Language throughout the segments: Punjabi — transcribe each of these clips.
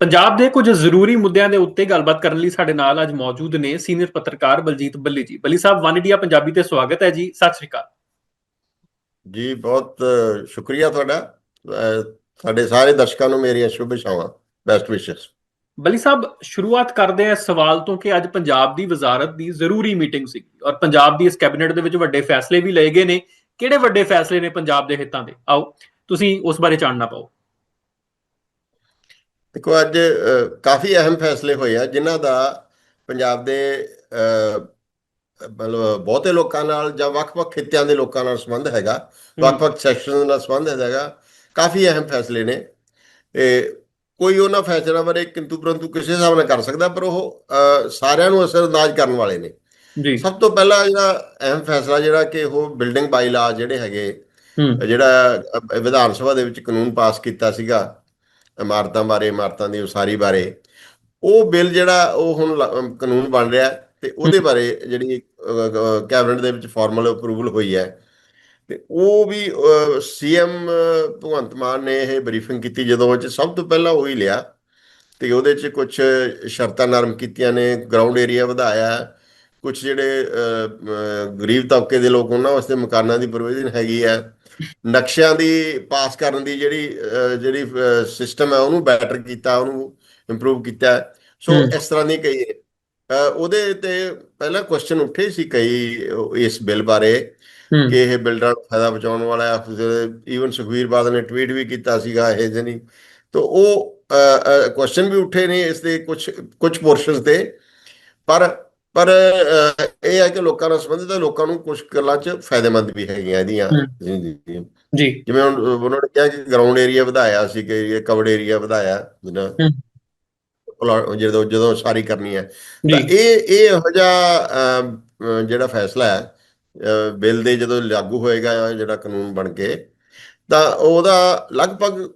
ਪੰਜਾਬ ਦੇ ਕੁਝ ਜ਼ਰੂਰੀ ਮੁੱਦਿਆਂ ਦੇ ਉੱਤੇ ਗੱਲਬਾਤ ਕਰਨ ਲਈ ਸਾਡੇ ਨਾਲ ਅੱਜ ਮੌਜੂਦ ਨੇ ਸੀਨੀਅਰ ਪੱਤਰਕਾਰ ਬਲਜੀਤ ਬੱਲੀ ਜੀ। ਬੱਲੀ ਸਾਹਿਬ ਵਨ ਇੰਡੀਆ ਪੰਜਾਬੀ ਤੇ ਸਵਾਗਤ ਹੈ ਜੀ। ਸਤਿ ਸ਼੍ਰੀ ਅਕਾਲ। ਜੀ ਬਹੁਤ ਸ਼ੁਕਰੀਆ ਤੁਹਾਡਾ। ਸਾਡੇ ਸਾਰੇ ਦਰਸ਼ਕਾਂ ਨੂੰ ਮੇਰੀਆਂ ਸ਼ੁਭ ਇਛਾਵਾਂ ਬੈਸਟ ਵਿਸ਼ੇਸ ਬੱਲੀ ਸਾਹਿਬ ਸ਼ੁਰੂਆਤ ਕਰਦੇ ਹਾਂ ਇਸ ਸਵਾਲ ਤੋਂ ਕਿ ਅੱਜ ਪੰਜਾਬ ਦੀ ਵਜ਼ਾਰਤ ਦੀ ਜ਼ਰੂਰੀ ਮੀਟਿੰਗ ਸੀ ਔਰ ਪੰਜਾਬ ਦੀ ਇਸ ਕੈਬਨਿਟ ਦੇ ਵਿੱਚ ਵੱਡੇ ਫੈਸਲੇ ਵੀ ਲਏ ਗਏ ਨੇ। ਕਿਹੜੇ ਵੱਡੇ ਫੈਸਲੇ ਨੇ ਪੰਜਾਬ ਦੇ ਹਿੱਤਾਂ ਦੇ? ਆਓ ਤੁਸੀਂ ਉਸ ਬਾਰੇ ਜਾਣਨਾ ਪਾਓ ਦੇਖੋ ਅੱਜ ਕਾਫੀ ਅਹਿਮ ਫੈਸਲੇ ਹੋਏ ਆ ਜਿਨ੍ਹਾਂ ਦਾ ਪੰਜਾਬ ਦੇ ਮਤਲਬ ਬਹੁਤੇ ਲੋਕਾਂ ਨਾਲ ਜਾਂ ਵੱਖ-ਵੱਖ ਖਿੱਤਿਆਂ ਦੇ ਲੋਕਾਂ ਨਾਲ ਸੰਬੰਧ ਹੈਗਾ ਵੱਖ-ਵੱਖ ਸੈਕਸ਼ਨ ਨਾਲ ਸੰਬੰਧ ਹੈਗਾ ਕਾਫੀ ਅਹਿਮ ਫੈਸਲੇ ਨੇ। ਤੇ ਕੋਈ ਉਹਨਾਂ ਫੈਸਲਿਆਂ ਬਾਰੇ ਕਿੰਤੂ ਪਰੰਤੂ ਕਿਸੇ ਹਿਸਾਬ ਨਾਲ ਕਰ ਸਕਦਾ ਪਰ ਉਹ ਸਾਰਿਆਂ ਨੂੰ ਅਸਰਅੰਦਾਜ਼ ਕਰਨ ਵਾਲੇ ਨੇ। ਜੀ। ਸਭ ਤੋਂ ਪਹਿਲਾ ਜਿਹੜਾ ਅਹਿਮ ਫੈਸਲਾ ਜਿਹੜਾ ਕਿ ਉਹ ਬਿਲਡਿੰਗ ਬਾਈਲਾ ਜਿਹੜੇ ਹੈਗੇ ਜਿਹੜਾ ਵਿਧਾਨ ਸਭਾ ਦੇ ਵਿੱਚ ਕਾਨੂੰਨ ਪਾਸ ਕੀਤਾ ਸੀਗਾ ਇਮਾਰਤਾਂ ਬਾਰੇ ਇਮਾਰਤਾਂ ਦੀ ਉਸਾਰੀ ਬਾਰੇ ਉਹ ਬਿੱਲ ਜਿਹੜਾ ਉਹ ਹੁਣ ਕਾਨੂੰਨ ਬਣ ਰਿਹਾ ਤੇ ਉਹਦੇ ਬਾਰੇ ਜਿਹੜੀ ਕੈਬਨਿਟ ਦੇ ਵਿੱਚ ਫਾਰਮਲ ਅਪਰੂਵਲ ਹੋਈ ਹੈ ਤੇ ਉਹ ਵੀ ਸੀਐਮ ਭਗਵੰਤ ਮਾਨ ਨੇ ਇਹ ਬਰੀਫਿੰਗ ਕੀਤੀ ਜਦੋਂ ਉਹ 'ਚ ਸਭ ਤੋਂ ਪਹਿਲਾਂ ਉਹ ਹੀ ਲਿਆ ਤੇ ਉਹਦੇ 'ਚ ਕੁਝ ਸ਼ਰਤਾਂ ਨਰਮ ਕੀਤੀਆਂ ਨੇ ਗਰਾਊਂਡ ਏਰੀਆ ਵਧਾਇਆ ਕੁਝ ਜਿਹੜੇ ਗਰੀਬ ਤਬਕੇ ਦੇ ਲੋਕ ਉਹਨਾਂ ਵਾਸਤੇ ਮਕਾਨਾਂ ਦੀ ਪ੍ਰੋਵੀਜ਼ਨ ਹੈਗੀ ਹੈ ਨਕਸ਼ਿਆਂ ਦੀ ਪਾਸ ਕਰਨ ਦੀ ਜਿਹੜੀ ਜਿਹੜੀ ਸਿਸਟਮ ਹੈ ਉਹਨੂੰ ਬੈਟਰ ਕੀਤਾ ਉਹਨੂੰ ਇੰਪਰੂਵ ਕੀਤਾ। ਸੋ। ਇਸ ਤਰ੍ਹਾਂ ਦੀ ਕਈ ਉਹਦੇ ਤੇ ਪਹਿਲਾਂ ਕੁਐਸਚਨ ਉੱਠੇ ਸੀ ਕਈ ਇਸ ਬਿੱਲ ਬਾਰੇ ਕਿ ਇਹ ਬਿਲਡਰਾਂ ਨੂੰ ਫਾਇਦਾ ਪਹੁੰਚਾਉਣ ਵਾਲਾ ਹੈ ਈਵਨ ਸੁਖਵੀਰ ਬਾਦਲ ਨੇ ਟਵੀਟ ਵੀ ਕੀਤਾ ਸੀਗਾ ਇਹ ਜਨੀ ਤਾਂ ਉਹ ਕੁਐਸਚਨ ਵੀ ਉੱਠੇ ਨੇ ਇਸ ਦੇ ਕੁਝ ਕੁਝ ਪੋਰਸ਼ਨਸ ਤੇ ਪਰ ਪਰ ਇਹ ਹੈ ਕਿ ਲੋਕਾਂ ਨਾਲ ਸੰਬੰਧਿਤ ਲੋਕਾਂ ਨੂੰ ਕੁਝ ਗੱਲਾਂ 'ਚ ਫਾਇਦੇਮੰਦ ਵੀ ਹੈਗੀਆਂ ਇਹਦੀਆਂ। ਜੀ ਜੀ ਜੀ। ਜਿਵੇਂ ਉਹਨਾਂ ਨੇ ਕਿਹਾ ਕਿ ਗਰਾਊਂਡ ਏਰੀਆ ਵਧਾਇਆ ਸੀ ਕਿ ਇਹ ਕਵਰਡ ਏਰੀਆ ਵਧਾਇਆ। ਪਲਾ- ਜਦੋਂ ਜਦੋਂ ਸਾਰੀ ਕਰਨੀ ਹੈ। ਇਹ ਇਹ ਇਹੋ ਜਿਹਾ ਜਿਹੜਾ ਫੈਸਲਾ ਹੈ ਬਿੱਲ ਦੇ ਜਦੋਂ ਲਾਗੂ ਹੋਏਗਾ ਜਿਹੜਾ ਕਾਨੂੰਨ ਬਣ ਕੇ ਤਾਂ ਉਹਦਾ ਲਗਭਗ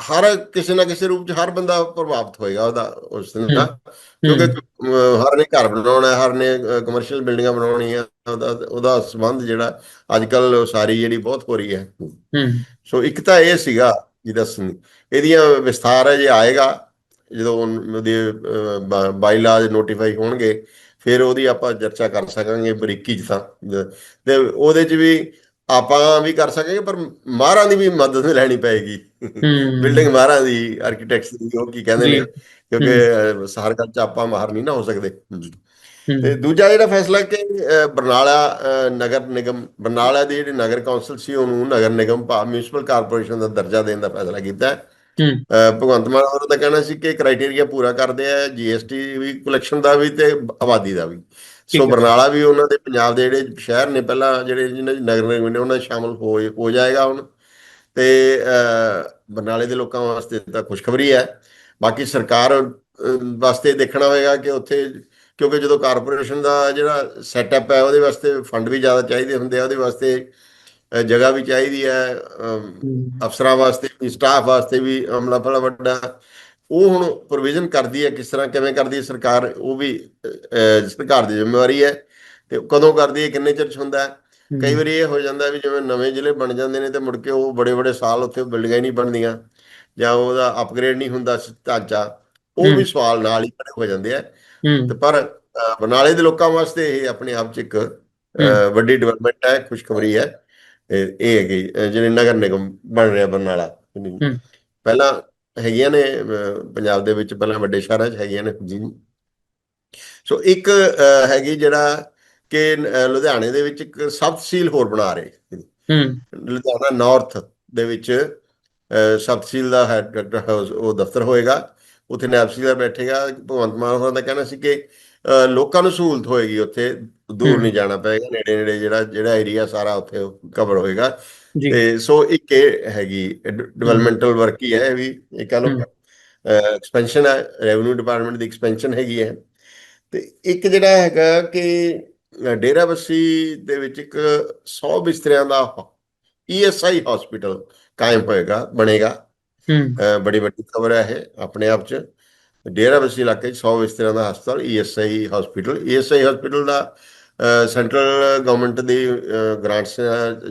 ਹਰ ਕਿਸੇ ਨਾ ਕਿਸੇ ਰੂਪ ਚ ਹਰ ਬੰਦਾ ਪ੍ਰਭਾਵਿਤ ਹੋਏਗਾ ਉਹਦਾ ਉਸ ਦਿਨ ਦਾ। ਕਿਉਂਕਿ ਹਰ ਨੇ ਘਰ ਬਣਾਉਣਾ ਹੈ ਹਰ ਨੇ ਕਮਰਸ਼ੀਅਲ ਬਿਲਡਿੰਗਾਂ ਬਣਾਉਣੀਆਂ ਉਹਦਾ ਉਹਦਾ ਸੰਬੰਧ ਜਿਹੜਾ ਅੱਜ ਕੱਲ ਸਾਰੀ ਜਿਹੜੀ ਬਹੁਤ ਹੋ ਰਹੀ ਹੈ। ਹੂੰ। ਸੋ ਇੱਕ ਤਾਂ ਇਹ ਸੀਗਾ ਜੀ ਦੱਸਣ ਇਹਦੀਆਂ ਵਿਸਥਾਰ ਹੈ ਜੇ ਆਏਗਾ ਜਦੋਂ ਉਹਦੇ ਬਾਈਲਾ ਨੋਟੀਫਾਈ ਹੋਣਗੇ ਫਿਰ ਉਹਦੀ ਆਪਾਂ ਚਰਚਾ ਕਰ ਸਕਾਂਗੇ ਬਰੀਕੀ ਚ ਤਾਂ। ਤੇ ਉਹਦੇ ਚ ਵੀ ਆਪਾਂ ਵੀ ਕਰ ਸਕਾਂਗੇ ਪਰ ਮਾਹਰਾਂ ਦੀ ਵੀ ਮਦਦ ਲੈਣੀ ਪਏਗੀ। ਬਿਲਡਿੰਗ ਮਾਹਰਾਂ ਦੀ ਆਰਕੀਟੈਕਟਸ ਦੀ ਉਹ ਕੀ ਕਹਿੰਦੇ। ਨੇ ਕਿਉਂਕਿ ਹਰ ਗੱਲ ਚ ਆਪਾਂ ਮਾਹਰ ਨਹੀਂ ਨਾ ਹੋ ਸਕਦੇ। ਤੇ ਦੂਜਾ ਜਿਹੜਾ ਫੈਸਲਾ ਕਿ ਬਰਨਾਲਾ ਨਗਰ ਨਿਗਮ ਬਰਨਾਲਾ ਦੀ ਜਿਹੜੀ ਨਗਰ ਕੌਂਸਲ ਸੀ ਉਹਨੂੰ ਨਗਰ ਨਿਗਮ ਭਾ ਮਿਊਨਿਸਪਲ ਕਾਰਪੋਰੇਸ਼ਨ ਦਾ ਦਰਜਾ ਦੇਣ ਦਾ ਫੈਸਲਾ ਕੀਤਾ। ਹੈ। ਭਗਵੰਤ ਮਾਨ ਹੋਰਾਂ ਦਾ ਕਹਿਣਾ ਸੀ ਕਿ ਕ੍ਰਾਈਟੇਰੀਆ ਪੂਰਾ ਕਰਦੇ ਆ ਜੀਐਸਟੀ ਵੀ ਕਲੈਕਸ਼ਨ ਦਾ ਵੀ ਤੇ ਆਬਾਦੀ ਦਾ ਵੀ। ਸੋ। ਬਰਨਾਲਾ ਵੀ ਉਹਨਾਂ ਦੇ ਪੰਜਾਬ ਦੇ ਜਿਹੜੇ ਸ਼ਹਿਰ ਨੇ ਪਹਿਲਾਂ ਜਿਹੜੇ ਜਿਹਨਾਂ ਦੀ ਨਗਰ ਨਿਗਮ ਨੇ ਉਹਨਾਂ ਸ਼ਾਮਲ ਹੋ ਹੋ ਜਾਏਗਾ ਹੁਣ। ਤੇ ਬਰਨਾਲੇ ਦੇ ਲੋਕਾਂ ਵਾਸਤੇ ਤਾਂ ਖੁਸ਼ਖਬਰੀ ਹੈ। ਬਾਕੀ ਸਰਕਾਰ ਵਾਸਤੇ ਦੇਖਣਾ ਹੋਏਗਾ ਕਿ ਉੱਥੇ ਕਿਉਂਕਿ ਜਦੋਂ ਕਾਰਪੋਰੇਸ਼ਨ ਦਾ ਜਿਹੜਾ ਸੈਟਅਪ ਹੈ ਉਹਦੇ ਵਾਸਤੇ ਫੰਡ ਵੀ ਜ਼ਿਆਦਾ ਚਾਹੀਦੇ ਹੁੰਦੇ ਆ ਉਹਦੇ ਵਾਸਤੇ ਜਗ੍ਹਾ ਵੀ ਚਾਹੀਦੀ ਹੂੰ। ਅਫਸਰਾਂ ਵਾਸਤੇ ਵੀ ਸਟਾਫ ਵਾਸਤੇ ਵੀ ਅਮਲਾ ਬੜਾ ਵੱਡਾ। ਉਹ ਹੁਣ ਪ੍ਰੋਵੀਜ਼ਨ ਕਰਦੀ ਹੈ ਕਿਸ ਤਰ੍ਹਾਂ ਕਿਵੇਂ ਕਰਦੀ ਹੈ ਸਰਕਾਰ ਉਹ ਵੀ ਸਰਕਾਰ ਦੀ ਜ਼ਿੰਮੇਵਾਰੀ ਹੈ ਤੇ ਕਦੋਂ ਕਰਦੀ ਹੈ ਕਿੰਨੇ ਚਿਰ ਹੁੰਦਾ ਹੈ? ਕਈ ਵਾਰੀ ਇਹ ਹੋ ਜਾਂਦਾ ਵੀ ਜਿਵੇਂ ਨਵੇਂ ਜ਼ਿਲ੍ਹੇ ਬਣ ਜਾਂਦੇ ਨੇ ਤੇ ਮੁੜ ਕੇ ਉਹ ਬੜੇ ਬੜੇ ਸਾਲ ਉੱਥੇ ਬਿਲਡਿੰਗਾਂ ਹੀ ਨਹੀਂ ਬਣਦੀਆਂ ਜਾਂ ਉਹਦਾ ਅਪਗ੍ਰੇਡ ਨਹੀਂ ਹੁੰਦਾ ਢਾਂਚਾ ਉਹ ਵੀ ਹੂੰ। ਸਵਾਲ ਨਾਲ ਹੀ ਖੜੇ ਹੋ ਜਾਂਦੇ ਆ। ਹੂੰ। ਤੇ ਪਰ ਅਹ, ਬਰਨਾਲੇ ਦੇ ਲੋਕਾਂ ਵਾਸਤੇ ਇਹ ਆਪਣੇ ਆਪ 'ਚ ਇੱਕ ਵੱਡੀ ਡਿਵੈਲਪਮੈਂਟ ਹੈ ਖੁਸ਼ਖਬਰੀ ਹੈ। ਇਹ ਹੈਗੀ ਅਹ, ਜਿਹੜੇ ਨਗਰ ਨਿਗਮ ਬਣ ਰਿਹਾ ਬਰਨਾਲਾ ਹੂੰ। ਪਹਿਲਾਂ ਹੈਗੀਆਂ ਨੇ ਪੰਜਾਬ ਦੇ ਵਿੱਚ ਪਹਿਲਾਂ ਵੱਡੇ ਸ਼ਹਿਰਾਂ 'ਚ ਹੈਗੀਆਂ ਨੇ ਜੀ। ਸੋ ਇੱਕ ਹੈਗੀ ਜਿਹੜਾ ਕਿ ਲੁਧਿਆਣੇ ਦੇ ਵਿੱਚ ਇੱਕ ਸਬ ਹੋਰ ਬਣਾ ਰਹੇ ਹੂੰ। ਲੁਧਿਆਣਾ ਨਾਰਥ ਦੇ ਵਿੱਚ ਅਹ, ਸਬ ਤਹਿਸੀਲ ਦਾ ਹੈਡ ਹਾਊਸ ਉਹ ਦਫ਼ਤਰ ਹੋਏਗਾ। ਉੱਥੇ ਨਾਇਬ ਤਹਿਸੀਲਦਾਰ ਬੈਠੇਗਾ। ਭਗਵੰਤ ਮਾਨ ਹੋਰਾਂ ਦਾ ਕਹਿਣਾ ਸੀ ਕਿ ਲੋਕਾਂ ਨੂੰ ਸਹੂਲਤ ਹੋਏਗੀ ਉੱਥੇ। ਦੂਰ। ਨਹੀਂ ਜਾਣਾ ਪਏਗਾ। ਨੇੜੇ ਨੇੜੇ ਜਿਹੜਾ ਜਿਹੜਾ ਏਰੀਆ ਸਾਰਾ ਉੱਥੇ ਕਵਰ ਹੋਏਗਾ। ਤੇ ਸੋ ਇੱਕ ਇਹ ਹੈਗੀ ਡਿਵੈਲਪਮੈਂਟਲ ਵਰਕ ਹੀ। ਹੈ ਵੀ ਇਹ ਕਹ ਹਮ। ਐਕਸਪੈਂਸ਼ਨ ਹੈ ਰੈਵਨਿਊ ਡਿਪਾਰਟਮੈਂਟ ਦੀ ਐਕਸਪੈਂਸ਼ਨ ਹੈਗੀ ਹੈ। ਤੇ ਇੱਕ ਜਿਹੜਾ ਹੈਗਾ ਕਿ ਡੇਰਾਬੱਸੀ ਦੇ ਵਿੱਚ ਇੱਕ 100 ਬਿਸਤਰਿਆਂ ਦਾ ਈਐਸਆਈ ਹਸਪੀਟਲ ਕਾਇਮ ਹੋਏਗਾ ਬਣੇਗਾ। ਹੂੰ। ਬੜੀ ਵੱਡੀ ਖਬਰ ਹੈ ਇਹ ਆਪਣੇ ਆਪ ਚ। ਡੇਰਾਬੱਸੀ ਇਲਾਕੇ 'ਚ 100 ਬਿਸਤਰਿਆਂ ਦਾ ਹਸਪਤਾਲ ਈਐਸਆਈ ਹਸਪੀਟਲ ਈਐਸਆਈ ਹਸਪੀਟਲ ਦਾ ਸੈਂਟਰਲ ਗਵਰਨਮੈਂਟ ਦੀ ਗ੍ਰਾਂਟਸ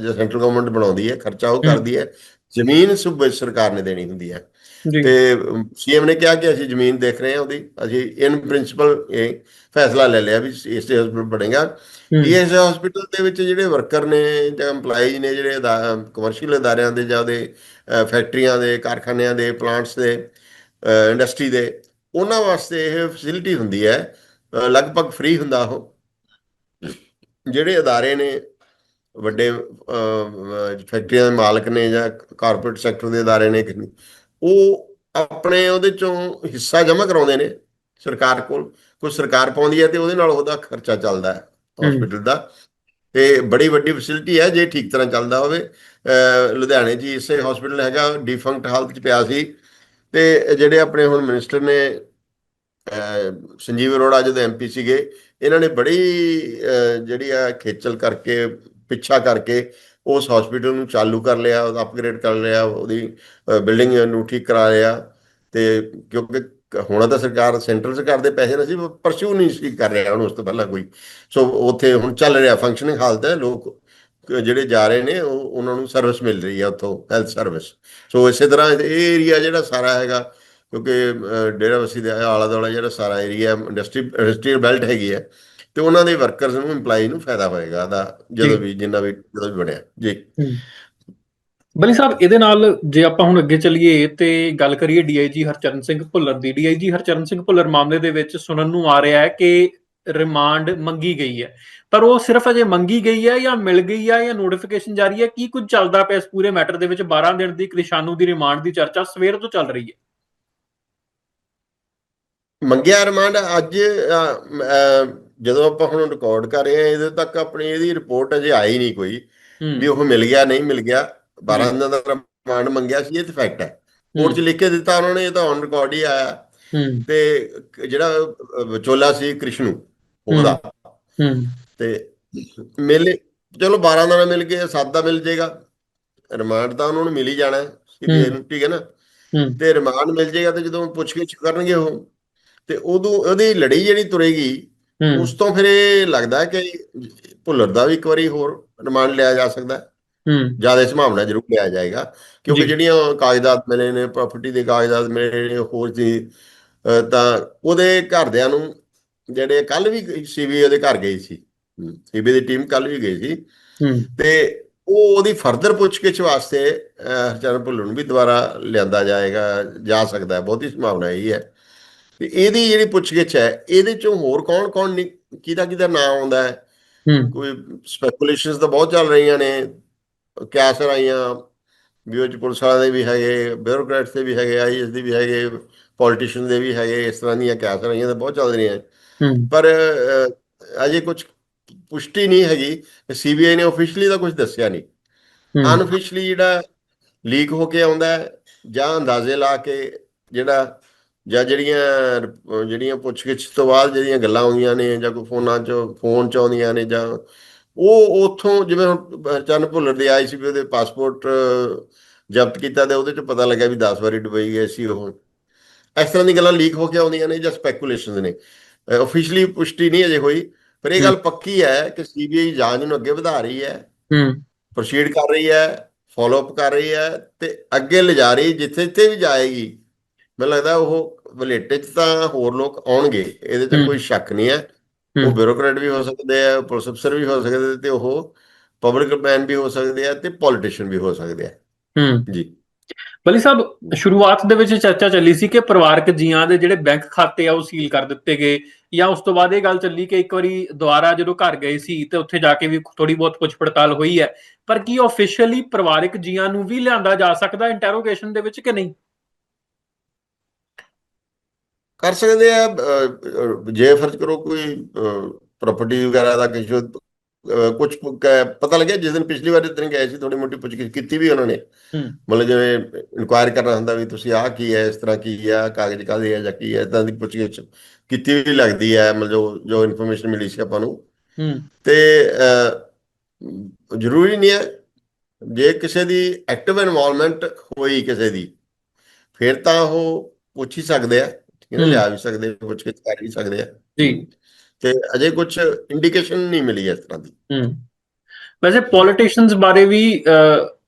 ਜੋ ਸੈਂਟਰਲ ਗਵਰਨਮੈਂਟ ਬਣਾਉਂਦੀ ਹੈ ਖਰਚਾ ਉਹ। ਕਰਦੀ ਹੈ ਜ਼ਮੀਨ ਸੂਬੇ ਸਰਕਾਰ ਨੇ ਦੇਣੀ ਹੁੰਦੀ ਹੈ। ਤੇ ਸੀਐਮ ਨੇ ਕਿਹਾ ਕਿ ਅਸੀਂ ਜ਼ਮੀਨ ਦੇਖ ਰਹੇ ਹਾਂ ਉਹਦੀ ਅਸੀਂ ਇਨ ਪ੍ਰਿੰਸੀਪਲ ਇਹ ਫੈਸਲਾ ਲੈ ਲਿਆ ਵੀ ਇਸ ਹਸਪੀਟਲ ਬਣੇਗਾ। ਇਸ ਹਸਪੀਟਲ ਦੇ ਵਿੱਚ ਜਿਹੜੇ ਵਰਕਰ ਨੇ ਜਾਂ EMPLOYEES ਨੇ ਜਿਹੜੇ ਕਮਰਸ਼ੀਅਲ ਅਦਾਰਿਆਂ ਦੇ ਜਾਂ ਉਹਦੇ ਅ, ਫੈਕਟਰੀਆਂ ਦੇ ਕਾਰਖਾਨਿਆਂ ਦੇ ਪਲਾਂਟਸ ਦੇ ਇੰਡਸਟਰੀ ਦੇ ਉਹਨਾਂ ਵਾਸਤੇ ਇਹ ਫੈਸਿਲਿਟੀ ਹੁੰਦੀ ਹੈ। ਲਗਭਗ ਫ੍ਰੀ ਹੁੰਦਾ ਉਹ। ਜਿਹੜੇ ਅਦਾਰੇ ਨੇ ਵੱਡੇ ਫੈਕਟਰੀਆਂ ਦੇ ਮਾਲਕ ਨੇ ਜਾਂ ਕਾਰਪੋਰੇਟ ਸੈਕਟਰ ਦੇ ਅਦਾਰੇ ਨੇ ਉਹ ਆਪਣੇ ਉਹਦੇ ਚੋਂ ਹਿੱਸਾ ਜਮ੍ਹਾਂ ਕਰਾਉਂਦੇ ਨੇ ਸਰਕਾਰ ਕੋਲ। ਕੁਝ ਸਰਕਾਰ ਪਾਉਂਦੀ ਹੈ ਤੇ ਉਹਦੇ ਨਾਲ ਉਹਦਾ ਖਰਚਾ ਚੱਲਦਾ ਹੈ। ਹਸਪੀਟਲ ਦਾ। ਤੇ ਬੜੀ ਵੱਡੀ ਫੈਸਿਲਿਟੀ ਹੈ ਜੇ ਠੀਕ ਤਰ੍ਹਾਂ ਚੱਲਦਾ ਹੋਵੇ। ਲੁਧਿਆਣੇ 'ਚ ਇਸੇ ਹਸਪੀਟਲ ਹੈਗਾ ਡਿਫੰਕਟ ਹਾਲਤ 'ਚ ਪਿਆ ਸੀ। ਤੇ ਜਿਹੜੇ ਆਪਣੇ ਹੁਣ ਮਿਨਿਸਟਰ ਨੇ ਸੰਜੀਵ ਅਰੋੜਾ ਜਦੋਂ ਐਮਪੀ ਸੀਗੇ ਇਹਨਾਂ ਨੇ ਬੜੀ ਜਿਹੜੀ ਆ ਖੇਚਲ ਕਰਕੇ, ਪਿੱਛਾ ਕਰਕੇ ਉਸ ਹਸਪੀਟਲ ਨੂੰ ਚਾਲੂ ਕਰ ਲਿਆ, ਉਹਦਾ ਅਪਗ੍ਰੇਡ ਕਰ ਲਿਆ, ਉਹਦੀ ਬਿਲਡਿੰਗ ਨੂੰ ਠੀਕ ਕਰਾ ਲਿਆ। ਤੇ ਕਿਉਂਕਿ ਹੋਣਾ ਤਾਂ ਸਰਕਾਰ ਸੈਂਟਰ ਸਰਕਾਰ ਦੇ ਪੈਸੇ ਨਹੀਂ ਸੀ ਪਰਸੂ ਨਹੀਂ ਸੀ ਕਰ ਰਿਹਾ ਹੁਣ ਉਸ ਤੋਂ ਪਹਿਲਾਂ ਕੋਈ। ਸੋ ਉੱਥੇ ਹੁਣ ਚੱਲ ਰਿਹਾ ਫੰਕਸ਼ਨਿੰਗ ਹਾਲਤ ਹੈ, ਲੋਕ ਜਿਹੜੇ ਜਾ ਰਹੇ ਨੇ, ਉਹ, ਉਹਨਾਂ ਨੂੰ ਸਰਵਿਸ ਮਿਲ ਰਹੀ ਹੈ ਉੱਥੋਂ ਹੈਲਥ ਸਰਵਿਸ ਸੋ ਇਸੇ ਤਰ੍ਹਾਂ ਇਹ ਏਰੀਆ ਜਿਹੜਾ ਸਾਰਾ ਹੈਗਾ ਕਿਉਂਕਿ ਅ, ਡੇਰਾਬੱਸੀ ਦੇ ਆਲਾ ਦੁਆਲਾ ਜਿਹੜਾ ਸਾਰਾ ਏਰੀਆ ਇੰਡਸਟਰੀ ਇੰਡਸਟਰੀਅਲ ਬੈਲਟ ਹੈਗੀ ਹੈ ਤੇ ਉਹਨਾਂ ਦੇ ਵਰਕਰਸ ਨੂੰ EMPLOYEE ਨੂੰ ਫਾਇਦਾ ਹੋਏਗਾ ਦਾ ਜਦੋਂ। ਵੀ ਜਿੰਨਾ ਵੀ ਜਦੋਂ ਵੀ ਬਣਿਆ। ਜੀ। ਬਲੀ ਸਾਹਿਬ ਇਹਦੇ ਨਾਲ ਜੇ ਆਪਾਂ ਹੁਣ ਅੱਗੇ ਚੱਲੀਏ ਤੇ ਗੱਲ ਕਰੀਏ ਡੀਆਈਜੀ ਹਰਚਰਨ ਸਿੰਘ ਭੁੱਲਰ ਦੀ। ਡੀਆਈਜੀ ਹਰਚਰਨ ਸਿੰਘ ਭੁੱਲਰ ਮਾਮਲੇ ਦੇ ਵਿੱਚ ਸੁਣਨ ਨੂੰ ਆ ਰਿਹਾ ਹੈ ਕਿ ਰਿਮਾਂਡ ਮੰਗੀ ਗਈ ਹੈ। ਪਰ ਉਹ ਸਿਰਫ ਅਜੇ ਮੰਗੀ ਗਈ ਹੈ ਜਾਂ ਮਿਲ ਗਈ ਹੈ ਜਾਂ ਨੋਟੀਫਿਕੇਸ਼ਨ ਜਾਰੀ ਹੈ? ਕੀ ਕੁਝ ਚੱਲਦਾ ਪਿਆ ਇਸ ਪੂਰੇ ਮੈਟਰ ਦੇ ਵਿੱਚ? 12 ਦਿਨ ਦੀ ਕ੍ਰਿਸ਼ਾਨੂ ਦੀ ਰਿਮਾਂਡ ਦੀ ਚਰਚਾ ਸਵੇਰ ਤੋਂ ਚੱਲ ਰਹੀ ਹੈ। ਮੰਗਿਆ ਰਿਮਾਂਡ ਅੱਜ ਜਦੋਂ ਆਪਾਂ ਹੁਣ ਰਿਕਾਰਡ ਕਰ ਰਹੇ ਹਾਂ ਇਹਦੇ ਤੱਕ ਆਪਣੀ ਇਹਦੀ ਰਿਪੋਰਟ ਅਜੇ ਆਈ ਨਹੀਂ ਕੋਈ ਵੀ ਉਹ ਮਿਲ ਗਿਆ ਨਹੀਂ ਮਿਲ ਗਿਆ। 12 ਦਿਨਾਂ ਦਾ ਰਿਮਾਂਡ ਮੰਗਿਆ ਸੀ ਇਹ ਤਾਂ ਫੈਕਟ ਹੈ। ਕੋਰਟ 'ਚ ਲਿਖ ਕੇ ਦਿੱਤਾ ਉਹਨਾਂ ਨੇ ਇਹ ਤਾਂ ਔਨ ਰਿਕਾਰਡ ਹੀ ਆਇਆ। ਤੇ ਕ- ਜਿਹੜਾ ਵਿਚੋਲਾ ਸੀ ਕ੍ਰਿਸ਼ਨੂ ਉਹਦਾ। ਤੇ ਮਿਲੇ ਚਲੋ 12 ਦਾ ਮਿਲ ਗਿਆ 7 ਦਾ ਮਿਲ ਜਾਏਗਾ। ਰਿਮਾਂਡ ਤਾਂ ਉਹਨਾਂ ਨੂੰ ਮਿਲ ਹੀ ਜਾਣਾ ਹੂੰ। ਠੀਕ ਹੈ ਨਾ? ਤੇ ਰਿਮਾਂਡ ਮਿਲ ਜਾਏਗਾ ਤੇ ਜਦੋਂ ਪੁੱਛਗਿੱਛ ਕਰਨਗੇ ਉਹ ਤੇ ਉਦੋਂ ਉਹਦੀ ਲੜੀ ਜਿਹੜੀ ਤੁਰੇਗੀ ਉਸ ਤੋਂ ਫਿਰ ਇਹ ਲੱਗਦਾ ਹੈ ਕਿ ਭੁੱਲਰ ਦਾ ਵੀ ਇੱਕ ਵਾਰੀ ਹੋਰ ਰਿਮਾਂਡ ਲਿਆ ਜਾ ਸਕਦਾ। ਹੈ। ਹੂੰ ਜ਼ਿਆਦਾ ਸੰਭਾਵਨਾ ਜ਼ਰੂਰ ਲਿਆ ਜਾਏਗਾ ਕਿਉਂਕਿ ਜੀ। ਜਿਹੜੀਆਂ ਕਾਗਜ਼ਾਤ ਮਿਲੇ ਨੇ ਪ੍ਰਾਪਰਟੀ ਦੇ ਕਾਗਜ਼ਾਤ ਮਿਲੇ ਨੇ ਹੋਰ ਅ, ਤਾਂ ਉਹਦੇ ਘਰਦਿਆਂ ਨੂੰ ਜਿਹੜੇ ਕੱਲ ਵੀ ਸੀਬੀਆਈ ਉਹਦੇ ਘਰ ਗਈ ਸੀ। ਸੀਬੀਆਈ ਦੀ ਟੀਮ ਕੱਲ ਵੀ ਗਈ ਸੀ। ਤੇ ਉਹ ਉਹਦੀ ਫਰਦਰ ਪੁੱਛਗਿੱਛ ਵਾਸਤੇ ਹਰਚਰਨ ਭੁੱਲਰ ਨੂੰ ਵੀ ਦੁਬਾਰਾ ਲਿਆਂਦਾ ਜਾਏਗਾ ਜਾ ਸਕਦਾ ਹੈ। ਬਹੁਤੀ ਸੰਭਾਵਨਾ ਇਹੀ ਹੈ। ਤੇ ਇਹਦੀ ਜਿਹੜੀ ਪੁੱਛਗਿੱਛ ਹੈ ਇਹਦੇ ਚੋਂ ਹੋਰ ਕੌਣ ਕੌਣ ਕਿਹਦਾ ਕਿਹਦਾ ਨਾਮ ਆਉਂਦਾ ਹੈ? ਹੂੰ। ਕੋਈ ਸਪੈਕੂਲੇਸ਼ਨਸ ਤਾਂ ਬਹੁਤ ਚੱਲ ਰਹੀਆਂ ਨੇ। ਕਿਆਸ ਰਾਈਆਂ ਵੀ ਉਹ ਪੁਲਿਸ ਵਾਲਿਆਂ ਦੇ ਵੀ ਹੈਗੇ ਬਿਊਰੋਕਰੇਟਸ ਦੇ ਵੀ ਹੈਗੇ ਆਈਐਸ ਦੇ ਵੀ ਹੈਗੇ ਪੋਲੀਟੀਸ਼ੀਅਨ ਦੇ ਵੀ ਹੈਗੇ ਇਸ ਤਰ੍ਹਾਂ ਦੀਆਂ ਕਿਆਸ ਰਾਈਆਂ ਤਾਂ ਬਹੁਤ ਚੱਲ ਰਹੀਆਂ ਹੂੰ। ਪਰ ਅਜੇ ਕੁਝ ਪੁਸ਼ਟੀ ਨਹੀਂ ਹੈਗੀ ਸੀਬੀਆਈ ਨੇ ਆਫੀਸ਼ੀਅਲੀ ਤਾਂ ਕੁਝ ਦੱਸਿਆ ਨਹੀਂ। ਹੂੰ। ਅਨਅਫੀਸ਼ੀਅਲੀ ਜਿਹੜਾ ਲੀਕ ਹੋ ਕੇ ਆਉਂਦਾ ਜਾਂ ਅੰਦਾਜ਼ੇ ਲਾ ਕੇ ਜਿਹੜਾ ਜਾਂ ਜਿਹੜੀਆਂ ਜਿਹੜੀਆਂ ਪੁੱਛਗਿੱਛ ਤੋਂ ਬਾਅਦ ਜਿਹੜੀਆਂ ਗੱਲਾਂ ਆਉਂਦੀਆਂ ਨੇ ਜਾਂ ਕੋਈ ਫੋਨਾਂ 'ਚ ਫੋਨ 'ਚ ਆਉਂਦੀਆਂ ਨੇ ਜਾਂ ਉਹ ਉਥੋਂ ਜਿਵੇਂ ਹੁਣ ਚੰਨ ਭੁੱਲਰ ਦੇ ਆਈ ਸੀ ਵੀ ਉਹਦੇ ਪਾਸਪੋਰਟ ਜ਼ਬਤ ਕੀਤਾ ਤੇ ਉਹਦੇ 'ਚ ਪਤਾ ਲੱਗਾ ਵੀ 10 ਵਾਰੀ ਦੁਬਈ ਗਏ ਸੀ ਉਹ। ਇਸ ਤਰ੍ਹਾਂ ਦੀ ਗੱਲਾਂ ਲੀਕ ਹੋ ਕੇ ਆਉਂਦੀਆਂ ਨੇ ਜਾਂ ਸਪੈਕੂਲੇਸ਼ਨਸ ਨੇ। ਆਫੀਸ਼ੀਅਲੀ ਪੁਸ਼ਟੀ ਨਹੀਂ ਅਜੇ ਹੋਈ ਪਰ ਇਹ ਗੱਲ ਪੱਕੀ ਹੈ ਕਿ ਸੀਬੀਆਈ ਜਾਂਚ ਨੂੰ ਅੱਗੇ ਵਧਾ ਰਹੀ ਹੈ। ਹੂੰ। ਪ੍ਰੋਸੀਡ ਕਰ ਰਹੀ ਹੈ ਫਾਲੋ ਅਪ ਕਰ ਰਹੀ ਹੈ ਤੇ ਅੱਗੇ ਲਿਜਾ ਰਹੀ ਜਿੱਥੇ ਜਿੱਥੇ ਵੀ ਜਾਏਗੀ। ਮੈਨੂੰ ਲੱਗਦਾ ਉਹ ਵਲੇਟੇ 'ਚ ਤਾਂ ਹੋਰ ਲੋਕ ਆਉਣਗੇ ਇਹਦੇ 'ਚ। ਕੋਈ ਸ਼ੱਕ ਨਹੀਂ ਹੈ। ਉਹ। ਬਿਊਰੋਕਰੇਟ ਵੀ ਹੋ ਸਕਦੇ ਆ ਪੁਲਿਸ ਅਫਸਰ ਵੀ ਹੋ ਸਕਦੇ ਤੇ ਉਹ ਪਬਲਿਕ ਮੈਨ ਵੀ ਹੋ ਸਕਦੇ ਆ ਤੇ ਪੋਲੀਟੀਸ਼ੀਅਨ ਵੀ ਹੋ ਸਕਦੇ ਆ। ਹੂੰ। ਜੀ। ਬਲੀ ਸਾਹਿਬ ਸ਼ੁਰੂਆਤ ਦੇ ਵਿੱਚ ਚਰਚਾ ਚੱਲੀ ਸੀ ਕਿ ਪਰਿਵਾਰਕ ਜੀਆਂ ਦੇ ਜਿਹੜੇ ਬੈਂਕ ਖਾਤੇ ਆ ਉਹ ਸੀਲ ਕਰ ਦਿੱਤੇ ਗਏ ਜਾਂ ਉਸ ਤੋਂ ਬਾਅਦ ਇਹ ਗੱਲ ਚੱਲੀ ਕਿ ਇੱਕ ਵਾਰੀ ਦੁਬਾਰਾ ਜਦੋਂ ਘਰ ਗਏ ਸੀ ਤੇ ਉੱਥੇ ਜਾ ਕੇ ਵੀ ਥੋੜੀ ਬਹੁਤ ਪੁੱਛ ਪੜਤਾਲ ਹੋਈ ਹੈ। ਪਰ ਕੀ ਆਫੀਸ਼ੀਅਲੀ ਪਰਿਵਾਰਕ ਜੀਆਂ ਨੂੰ ਵੀ ਲਿਆਂਦਾ ਜਾ ਸਕਦਾ ਇੰਟਰੋਗੇਸ਼ਨ ਦੇ ਵਿੱਚ ਕਿ ਨਹੀਂ? ਕਰ ਸਕਦੇ ਆ ਜੇ ਫਰਜ਼ ਕਰੋ ਕੋਈ ਪ੍ਰਾਪਰਟੀ ਵਗੈਰਾ ਦਾ ਕੁਝ ਕੁਝ ਪਤਾ ਲੱਗਿਆ ਜਿਸ ਦਿਨ ਪਿਛਲੀ ਵਾਰ ਦਿਨ ਗਏ ਸੀ ਥੋੜੀ ਮੋਟੀ ਪੁੱਛਗਿੱਛ ਕੀਤੀ ਵੀ ਉਹਨਾਂ ਨੇ। ਮਤਲਬ ਜਿਵੇਂ ਇਨਕੁਆਇਰ ਕਰਨਾ ਹੁੰਦਾ ਵੀ ਤੁਸੀਂ ਆਹ ਕੀ ਹੈ ਇਸ ਤਰ੍ਹਾਂ ਕੀ ਹੈ ਕਾਗਜ਼ ਕਾਹਦੇ ਹੈ ਜਾਂ ਕੀ ਹੈ ਇਦਾਂ ਦੀ ਪੁੱਛਗਿੱਛ ਕੀਤੀ ਵੀ ਲੱਗਦੀ ਹੈ ਮਤਲਬ ਜੋ ਜੋ ਇਨਫੋਰਮੇਸ਼ਨ ਮਿਲੀ ਸੀ ਆਪਾਂ ਨੂੰ। ਤੇ ਜ਼ਰੂਰੀ ਨਹੀਂ ਹੈ ਜੇ ਕਿਸੇ ਦੀ ਐਕਟਿਵ ਇਨਵੋਲਵਮੈਂਟ ਹੋਈ ਕਿਸੇ ਦੀ ਫਿਰ ਤਾਂ ਉਹ ਪੁੱਛ ਹੀ ਸਕਦੇ ਆ। ਠੀਕ ਹੈ ਨਾ? ਹੂੰ। ਲਿਆ ਵੀ ਸਕਦੇ ਪੁੱਛ ਕੇ ਕਰ ਵੀ ਸਕਦੇ ਆ। ਜੀ। ਤੇ ਅਜੇ ਕੁਝ ਇੰਡੀਕੇਸ਼ਨ ਨਹੀਂ ਮਿਲੀ ਇਸ ਤਰ੍ਹਾਂ ਦੀ। ਹੂੰ। ਵੈਸੇ ਪੋਲੀਟੀਸ਼ੀਅਨਸ ਬਾਰੇ ਵੀ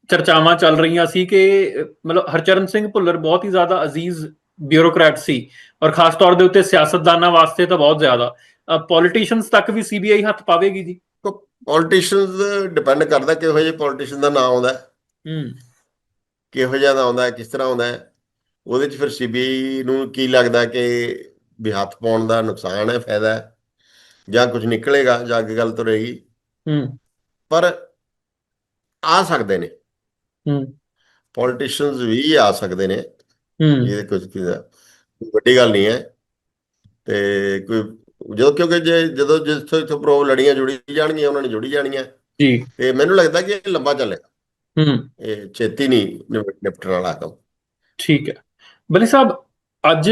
ਚਰਚਾਵਾਂ ਚੱਲ ਰਹੀਆਂ ਸੀ ਕਿ ਮਤਲਬ ਹਰਚਰਨ ਸਿੰਘ ਭੁੱਲਰ ਬਹੁਤ ਹੀ ਜ਼ਿਆਦਾ ਅਜ਼ੀਜ਼ ਬਿਊਰੋਕਰੈਟ ਸੀ ਔਰ ਖਾਸ ਤੌਰ ਦੇ ਉੱਤੇ ਸਿਆਸਤਦਾਨਾਂ ਵਾਸਤੇ ਤਾਂ ਬਹੁਤ ਜ਼ਿਆਦਾ। ਪੋਲੀਟੀਸ਼ੀਅਨਸ ਤੱਕ ਵੀ ਸੀਬੀਆਈ ਹੱਥ ਪਾਵੇਗੀ ਜੀ? ਪੋਲੀਟੀਸ਼ੀਅਨਸ ਡਿਪੈਂਡ ਕਰਦਾ ਕਿਹੋ ਜਿਹੇ ਪੋਲੀਟੀਸ਼ੀਅਨ ਦਾ ਨਾਮ ਆਉਂਦਾ। ਹੈ, ਕਿਹੋ ਜਿਹਾ ਦਾ ਆਉਂਦਾ ਕਿਸ ਤਰ੍ਹਾਂ ਆਉਂਦਾ। ਉਹਦੇ 'ਚ ਫਿਰ ਸੀਬੀਆਈ ਨੂੰ ਕੀ ਲੱਗਦਾ ਕਿ ਵੀ ਹੱਥ ਪਾਉਣ ਦਾ ਨੁਕਸਾਨ ਹੈ ਫਾਇਦਾ ਹੈ? ਜਾਂ ਕੁਝ ਨਿਕਲੇਗਾ ਜਾਂ ਅੱਗੇ ਗੱਲ ਤੁਰੇਗੀ? ਹੂੰ। ਪਰ ਆ ਸਕਦੇ ਨੇ। ਹੂੰ। ਪੋਲੀਟੀਸ਼ੀਅਨਸ ਵੀ ਆ ਸਕਦੇ ਨੇ। ਹੂੰ। ਇਹ ਕੁਝ ਕੀ ਵੱਡੀ ਗੱਲ ਨਹੀਂ ਹੈ। ਤੇ ਕੋਈ ਜਦੋਂ ਕਿਉਂਕਿ ਜੇ ਜਦੋਂ ਜਿੱਥੋਂ ਇੱਥੋਂ ਪ੍ਰੋ ਲੜੀਆਂ ਜੁੜੀ ਜਾਣਗੀਆਂ ਉਹਨਾਂ ਨੇ ਜੁੜੀ ਜਾਣੀਆਂ। ਜੀ। ਤੇ ਮੈਨੂੰ ਲੱਗਦਾ ਕਿ ਇਹ ਲੰਬਾ ਚੱਲੇਗਾ। ਹੂੰ। ਇਹ ਛੇਤੀ ਨਹੀਂ ਨਿਪ- ਨਿਪਟਣ ਵਾਲਾ ਕੰਮ। ਠੀਕ ਹੈ। ਬਲੀ ਸਾਹਿਬ ਅੱਜ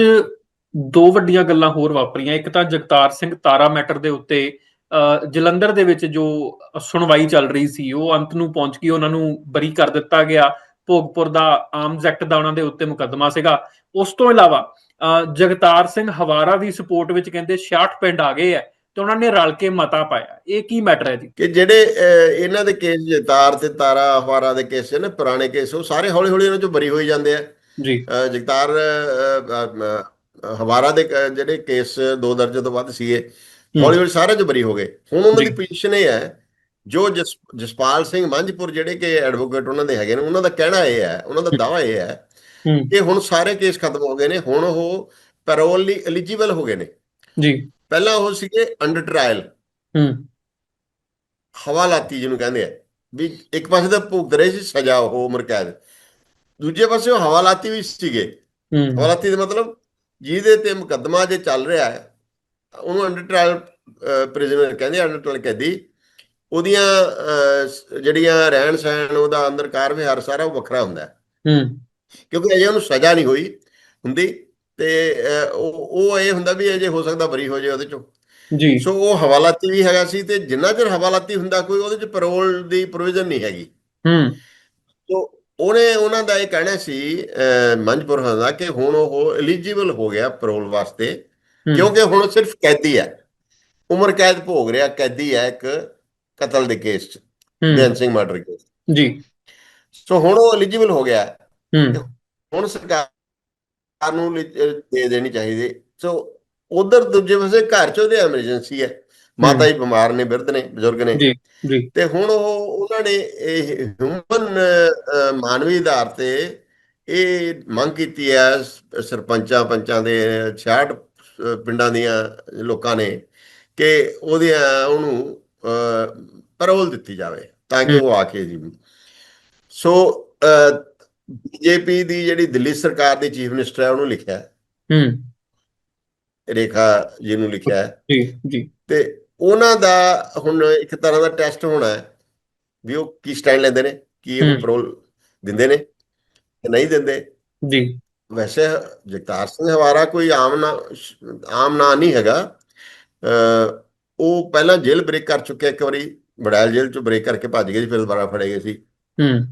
ਦੋ ਵੱਡੀਆਂ ਗੱਲਾਂ ਹੋਰ ਵਾਪਰੀਆਂ। ਇੱਕ ਤਾਂ ਜਗਤਾਰ ਸਿੰਘ ਤਾਰਾ ਮੈਟਰ ਦੇ ਉੱਤੇ ਜਲੰਧਰ ਦੇ ਵਿੱਚ ਜੋ ਸੁਣਵਾਈ ਚੱਲ ਰਹੀ ਸੀ ਉਹ ਅੰਤ ਨੂੰ ਪਹੁੰਚ ਗਈ ਉਹਨਾਂ ਨੂੰ ਬਰੀ ਕਰ ਦਿੱਤਾ ਗਿਆ। ਭੋਗਪੁਰ ਦਾ ਆਰਮਸ ਐਕਟ ਦਾ ਉਹਨਾਂ ਦੇ ਉੱਤੇ ਮੁਕੱਦਮਾ ਸੀਗਾ। ਉਸ ਤੋਂ ਇਲਾਵਾ ਅ, ਜਗਤਾਰ ਸਿੰਘ ਹਵਾਰਾ ਦੀ ਸਪੋਰਟ ਵਿੱਚ ਕਹਿੰਦੇ 66 ਪਿੰਡ ਆ ਗਏ ਆ ਤੇ ਉਹਨਾਂ ਨੇ ਰਲ ਕੇ ਮਤਾ ਪਾਇਆ। ਇਹ ਕੀ ਮੈਟਰ ਹੈ ਜੀ? ਕਿ ਜਿਹੜੇ ਅਹ, ਇਹਨਾਂ ਦੇ ਕੇਸ ਜਗਤਾਰ ਤੇ ਤਾਰਾ ਅਖਬਾਰਾਂ ਦੇ ਕੇਸ ਨੇ ਪੁਰਾਣੇ ਕੇਸ ਉਹ ਸਾਰੇ ਹੌਲੀ ਹੌਲੀ ਉਹਨਾਂ ਚੋਂ ਬਰੀ ਹੋਈ ਜਾਂਦੇ ਆ। ਜੀ। ਜਗਤਾਰ ਹਵਾਰਾ ਦੇ ਜਿਹੜੇ ਕੇਸ ਦੋ ਦਰਜੇ ਤੋਂ ਵੱਧ ਸੀਗੇ ਹੌਲੀ ਸਾਰੇ ਚੋਂ ਬਰੀ ਹੋ ਗਏ। ਹੁਣ ਉਹਨਾਂ ਦੀ ਜੀ। ਪੋਜੀਸ਼ਨ ਇਹ ਹੈ ਜੋ ਜਸ ਜਸਪਾਲ ਸਿੰਘ ਮੰਝਪੁਰ ਜਿਹੜੇ ਕਿ ਐਡਵੋਕੇਟ ਉਹਨਾਂ ਦੇ ਹੈਗੇ ਨੇ ਉਹਨਾਂ ਦਾ ਕਹਿਣਾ ਇਹ ਹੈ ਉਹਨਾਂ ਦਾ ਦਾਵਾ ਇਹ ਹੈ ਹੂੰ। ਕਿ ਹੁਣ ਸਾਰੇ ਕੇਸ ਖਤਮ ਹੋ ਗਏ ਨੇ ਹੁਣ ਉਹ ਪੈਰੋਲ ਲਈ ਐਲੀਜੀਬਲ ਹੋ ਗਏ ਨੇ। ਜੀ। ਪਹਿਲਾਂ ਉਹ ਸੀਗੇ ਅੰਡਰ ਟ੍ਰਾਇਲ ਹੂੰ। ਹਵਾਲਾਤੀ ਜਿਹਨੂੰ ਕਹਿੰਦੇ ਆ ਵੀ ਇੱਕ ਪਾਸੇ ਤਾਂ ਭੁਗਤ ਰਹੇ ਸੀ ਸਜ਼ਾ ਉਹ ਉਮਰ ਕੈਦ ਦੂਜੇ ਪਾਸੇ ਉਹ ਹਵਾਲਾਤੀ ਵੀ ਸੀਗੇ। ਹਵਾਲਾਤੀ ਦਾ ਮਤਲਬ ਜਿਹਦੇ ਤੇ ਮੁਕੱਦਮਾ ਜੇ ਚੱਲ ਰਿਹਾ ਹੈ ਉਹਨੂੰ ਅੰਡਰ ਟ੍ਰਾਇਲ ਪ੍ਰਿਜ਼ਨਰ ਕਹਿੰਦੇ ਅੰਡਰ ਟ੍ਰਾਇਲ ਕੈਦੀ। ਉਹਦੀਆਂ ਜਿਹੜੀਆਂ ਰਹਿਣ ਸਹਿਣ ਉਹਦਾ ਅੰਦਰ ਕਾਰ ਵਿਹਾਰ ਸਾਰਾ ਉਹ ਵੱਖਰਾ ਹੁੰਦਾ ਹੈ। ਕਿਉਂਕਿ ਅਜੇ ਉਹਨੂੰ ਸਜ਼ਾ ਨਹੀਂ ਹੋਈ ਹੁੰਦੀ ਤੇ ਉਹ ਉਹ ਇਹ ਹੁੰਦਾ ਵੀ ਅਜੇ ਹੋ ਸਕਦਾ ਬਰੀ ਹੋ ਜਾਏ ਉਹਦੇ ਚੋਂ। ਜੀ। ਸੋ ਉਹ ਹਵਾਲਾਤੀ ਵੀ ਹੈਗਾ ਸੀ ਤੇ ਜਿੰਨਾ ਚਿਰ ਹਵਾਲਾਤੀ ਹੁੰਦਾ ਕੋਈ ਉਹਦੇ ਚ ਪੈਰੋਲ ਦੀ ਪ੍ਰੋਵੀਜ਼ਨ ਨਹੀਂ ਹੈਗੀ। ਹੂੰ। ਸੋ ਉਹਨੇ ਉਹਨਾਂ ਦਾ ਇਹ ਕਹਿਣਾ ਸੀ ਅਹ, ਮੰਝਪੁਰ ਦਾ ਕਿ ਹੁਣ ਉਹ ਐਲੀਜੀਬਲ ਹੋ ਗਿਆ ਪੈਰੋਲ ਵਾਸਤੇ ਕਿਉਂਕਿ ਹੁਣ ਸਿਰਫ ਕੈਦੀ ਹੈ। ਉਮਰ ਕੈਦ ਭੋਗ ਰਿਹਾ ਕੈਦੀ ਹੈ ਇੱਕ ਕਤਲ ਦੇ ਕੇਸ ਚ ਬੇਅੰਤ ਸਿੰਘ ਮਰਡਰ ਕੇਸ ਜੀ। ਸੋ ਹੁਣ ਉਹ ਐਲੀਜੀਬਲ ਹੋ ਗਿਆ। ਹੁਣ ਸਰਕਾਰ ਨੂੰ ਦੇ ਦੇਣੀ ਚਾਹੀਦੀ। ਸੋ ਉਧਰ ਦੂਜੇ ਪਾਸੇ ਘਰ ਚ ਉਹਦੇ ਐਮਰਜੈਂਸੀ ਹੈ। ਮਾਤਾ ਜੀ ਬਿਮਾਰ ਨੇ ਬਿਰਧ ਨੇ ਬਜ਼ੁਰਗ ਨੇ। ਜੀ ਜੀ। ਤੇ ਹੁਣ ਉਹ ਉਹਨਾਂ ਨੇ ਇਹ ਹਿਊਮਨ ਮਾਨਵੀ ਆਧਾਰ ਤੇ ਇਹ ਮੰਗ ਕੀਤੀ ਹੈ ਸਰਪੰਚਾਂ ਪੰਚਾਂ ਦੇ 66 ਅਹ, ਪਿੰਡਾਂ ਦੀਆਂ ਲੋਕਾਂ ਨੇ ਕਿ ਉਹਦੀਆਂ ਉਹਨੂੰ ਪਰੋਲ ਦਿੱਤੀ ਜਾਵੇ ਤਾਂ ਕਿ ਉਹ ਆ ਕੇ ਜੀ। ਸੋ ਬੀਜੇਪੀ ਦੀ ਜਿਹੜੀ ਦਿੱਲੀ ਸਰਕਾਰ ਦੀ ਚੀਫ ਮਿਨਿਸਟਰ ਹੈ ਉਹਨੂੰ ਲਿਖਿਆ ਹੈ, ਰੇਖਾ ਜੀ ਨੂੰ ਲਿਖਿਆ ਹੈ। ਜੀ ਜੀ। ਤੇ ਉਹਨਾਂ ਦਾ ਹੁਣ ਇੱਕ ਤਰ੍ਹਾਂ ਦਾ ਟੈਸਟ ਹੋਣਾ ਹੈ। ਵੀ ਉਹ ਕੀ ਸਟੈਂਡ ਲੈਂਦੇ ਨੇ ਕੀ ਉਹ। ਪੈਰੋਲ ਦਿੰਦੇ ਨੇ ਕਿ ਨਹੀਂ ਦਿੰਦੇ? ਜੀ। ਵੈਸੇ ਜਗਤਾਰ ਸਿੰਘ ਹਵਾਰਾ ਕੋਈ ਆਮ ਨਾ ਆਮ ਨਾਂ ਨਹੀਂ ਹੈਗਾ। ਉਹ ਪਹਿਲਾਂ ਜੇਲ੍ਹ ਬ੍ਰੇਕ ਕਰ ਚੁੱਕਿਆ ਇੱਕ ਵਾਰੀ ਬੜੈਲ ਜੇਲ੍ਹ ਚੋਂ ਬ੍ਰੇਕ ਕਰਕੇ ਭੱਜ ਗਏ ਸੀ ਫਿਰ ਦੁਬਾਰਾ ਫੜੇ ਗਏ ਸੀ। ਹੂੰ।